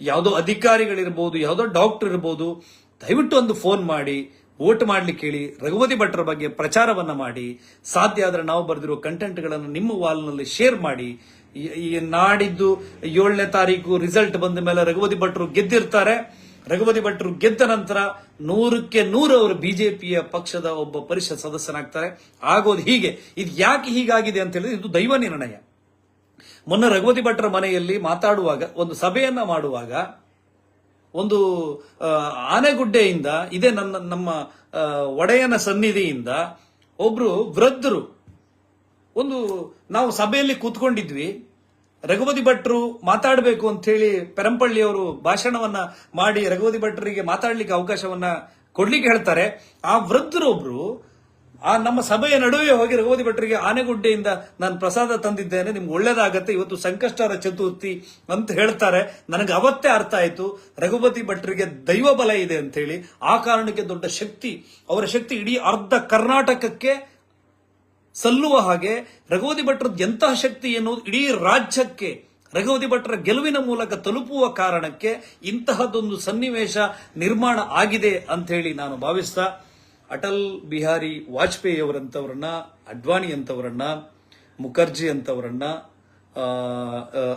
ಯಾವುದೋ ಅಧಿಕಾರಿಗಳಿರ್ಬೋದು, ಯಾವುದೋ ಡಾಕ್ಟರ್ ಇರ್ಬೋದು, ದಯವಿಟ್ಟು ಒಂದು ಫೋನ್ ಮಾಡಿ ವೋಟ್ ಮಾಡ್ಲಿಕ್ಕೆ ಹೇಳಿ ರಘುವತಿ ಭಟ್ರ ಬಗ್ಗೆ ಪ್ರಚಾರವನ್ನ ಮಾಡಿ, ಸಾಧ್ಯ ಆದರೆ ನಾವು ಬರೆದಿರುವ ಕಂಟೆಂಟ್ಗಳನ್ನು ನಿಮ್ಮ ವಾಲ್ನಲ್ಲಿ ಶೇರ್ ಮಾಡಿ ಈ- ನಾಡಿದ್ದು ಏಳನೇ ತಾರೀಕು ರಿಸಲ್ಟ್ ಬಂದ ಮೇಲೆ ರಘುಪತಿ ಭಟ್ರು ಗೆದ್ದಿರ್ತಾರೆ. ರಘುಪತಿ ಭಟ್ರು ಗೆದ್ದ ನಂತರ ನೂರಕ್ಕೆ ನೂರು ಅವರು ಬಿಜೆಪಿಯ ಪಕ್ಷದ ಒಬ್ಬ ಪರಿಷತ್ ಸದಸ್ಯನಾಗ್ತಾರೆ. ಆಗೋದು ಹೀಗೆ. ಇದು ಯಾಕೆ ಹೀಗಾಗಿದೆ ಅಂತ ಹೇಳಿದ್ರೆ ಇದು ದೈವ ನಿರ್ಣಯ. ಮೊನ್ನೆ ರಘುಪತಿ ಭಟ್ರ ಮನೆಯಲ್ಲಿ ಮಾತಾಡುವಾಗ, ಒಂದು ಸಭೆಯನ್ನ ಮಾಡುವಾಗ, ಒಂದು ಆನೆಗುಡ್ಡೆಯಿಂದ, ಇದೇ ನನ್ನ, ನಮ್ಮ ಒಡೆಯನ ಸನ್ನಿಧಿಯಿಂದ ಒಬ್ರು ವೃದ್ಧರು ಒಂದು ನಾವು ಸಭೆಯಲ್ಲಿ ಕೂತ್ಕೊಂಡಿದ್ವಿ. ರಘುಪತಿ ಭಟ್ರು ಮಾತಾಡಬೇಕು ಅಂತ ಹೇಳಿ ಪೆರಂಪಳ್ಳಿಯವರು ಭಾಷಣವನ್ನ ಮಾಡಿ ರಘುಪತಿ ಭಟ್ರಿಗೆ ಮಾತಾಡ್ಲಿಕ್ಕೆ ಅವಕಾಶವನ್ನ ಕೊಡ್ಲಿಕ್ಕೆ ಹೇಳ್ತಾರೆ. ಆ ವೃದ್ಧರೊಬ್ರು ಆ ನಮ್ಮ ಸಭೆಯ ನಡುವೆ ಹೋಗಿ ರಘುಪತಿ ಭಟ್ರಿಗೆ ಆನೆಗುಡ್ಡೆಯಿಂದ ನಾನು ಪ್ರಸಾದ ತಂದಿದ್ದೇನೆ, ನಿಮ್ಗೆ ಒಳ್ಳೇದಾಗತ್ತೆ, ಇವತ್ತು ಸಂಕಷ್ಟರ ಚತುರ್ಥಿ ಅಂತ ಹೇಳ್ತಾರೆ. ನನಗೆ ಅವತ್ತೇ ಅರ್ಥ ಆಯ್ತು. ರಘುಪತಿ ಭಟ್ರಿಗೆ ದೈವ ಬಲ ಇದೆ ಅಂತ ಹೇಳಿ ಆ ಕಾರಣಕ್ಕೆ ದೊಡ್ಡ ಶಕ್ತಿ, ಅವರ ಶಕ್ತಿ ಇಡೀ ಅರ್ಧ ಕರ್ನಾಟಕಕ್ಕೆ ಸಲ್ಲುವ ಹಾಗೆ ರಘುವತಿ ಭಟ್ರದ್ದು ಎಂತಹ ಶಕ್ತಿ ಎನ್ನುವುದು ಇಡೀ ರಾಜ್ಯಕ್ಕೆ, ರಘುವತಿ ಭಟ್ರ ಗೆಲುವಿನ ಮೂಲಕ ತಲುಪುವ ಕಾರಣಕ್ಕೆ ಇಂತಹದ್ದೊಂದು ಸನ್ನಿವೇಶ ನಿರ್ಮಾಣ ಆಗಿದೆ ಅಂತ ಹೇಳಿ ನಾನು ಭಾವಿಸ್ತಾ, ಅಟಲ್ ಬಿಹಾರಿ ವಾಜಪೇಯಿ ಅವರಂತವರನ್ನ ಅಡ್ವಾಣಿ ಅಂತವರನ್ನ ಮುಖರ್ಜಿ ಅಂತವರನ್ನ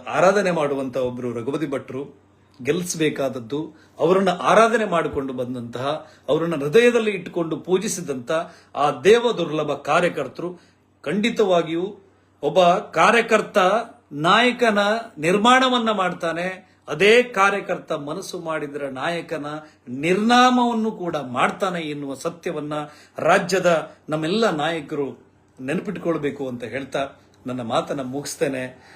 ಆರಾಧನೆ ಮಾಡುವಂತ ಒಬ್ರು ರಘುಪತಿ ಭಟ್ರು. ಗೆಲ್ಲಿಸಬೇಕಾದದ್ದು, ಅವರನ್ನ ಆರಾಧನೆ ಮಾಡಿಕೊಂಡು ಬಂದಂತಹ, ಅವರನ್ನ ಹೃದಯದಲ್ಲಿ ಇಟ್ಟುಕೊಂಡು ಪೂಜಿಸಿದಂತಹ ಆ ದೇವ ದುರ್ಲಭ ಕಾರ್ಯಕರ್ತರು, ಖಂಡಿತವಾಗಿಯೂ ಒಬ್ಬ ಕಾರ್ಯಕರ್ತ ನಾಯಕನ ನಿರ್ಮಾಣವನ್ನ ಮಾಡ್ತಾನೆ, ಅದೇ ಕಾರ್ಯಕರ್ತ ಮನಸ್ಸು ಮಾಡಿದ್ರ ನಾಯಕನ ನಿರ್ನಾಮವನ್ನು ಕೂಡ ಮಾಡ್ತಾನೆ ಎನ್ನುವ ಸತ್ಯವನ್ನ ರಾಜ್ಯದ ನಮ್ಮೆಲ್ಲ ನಾಯಕರು ನೆನಪಿಟ್ಕೊಳ್ಬೇಕು ಅಂತ ಹೇಳ್ತಾ ನನ್ನ ಮಾತನ್ನ ಮುಗಿಸ್ತೇನೆ.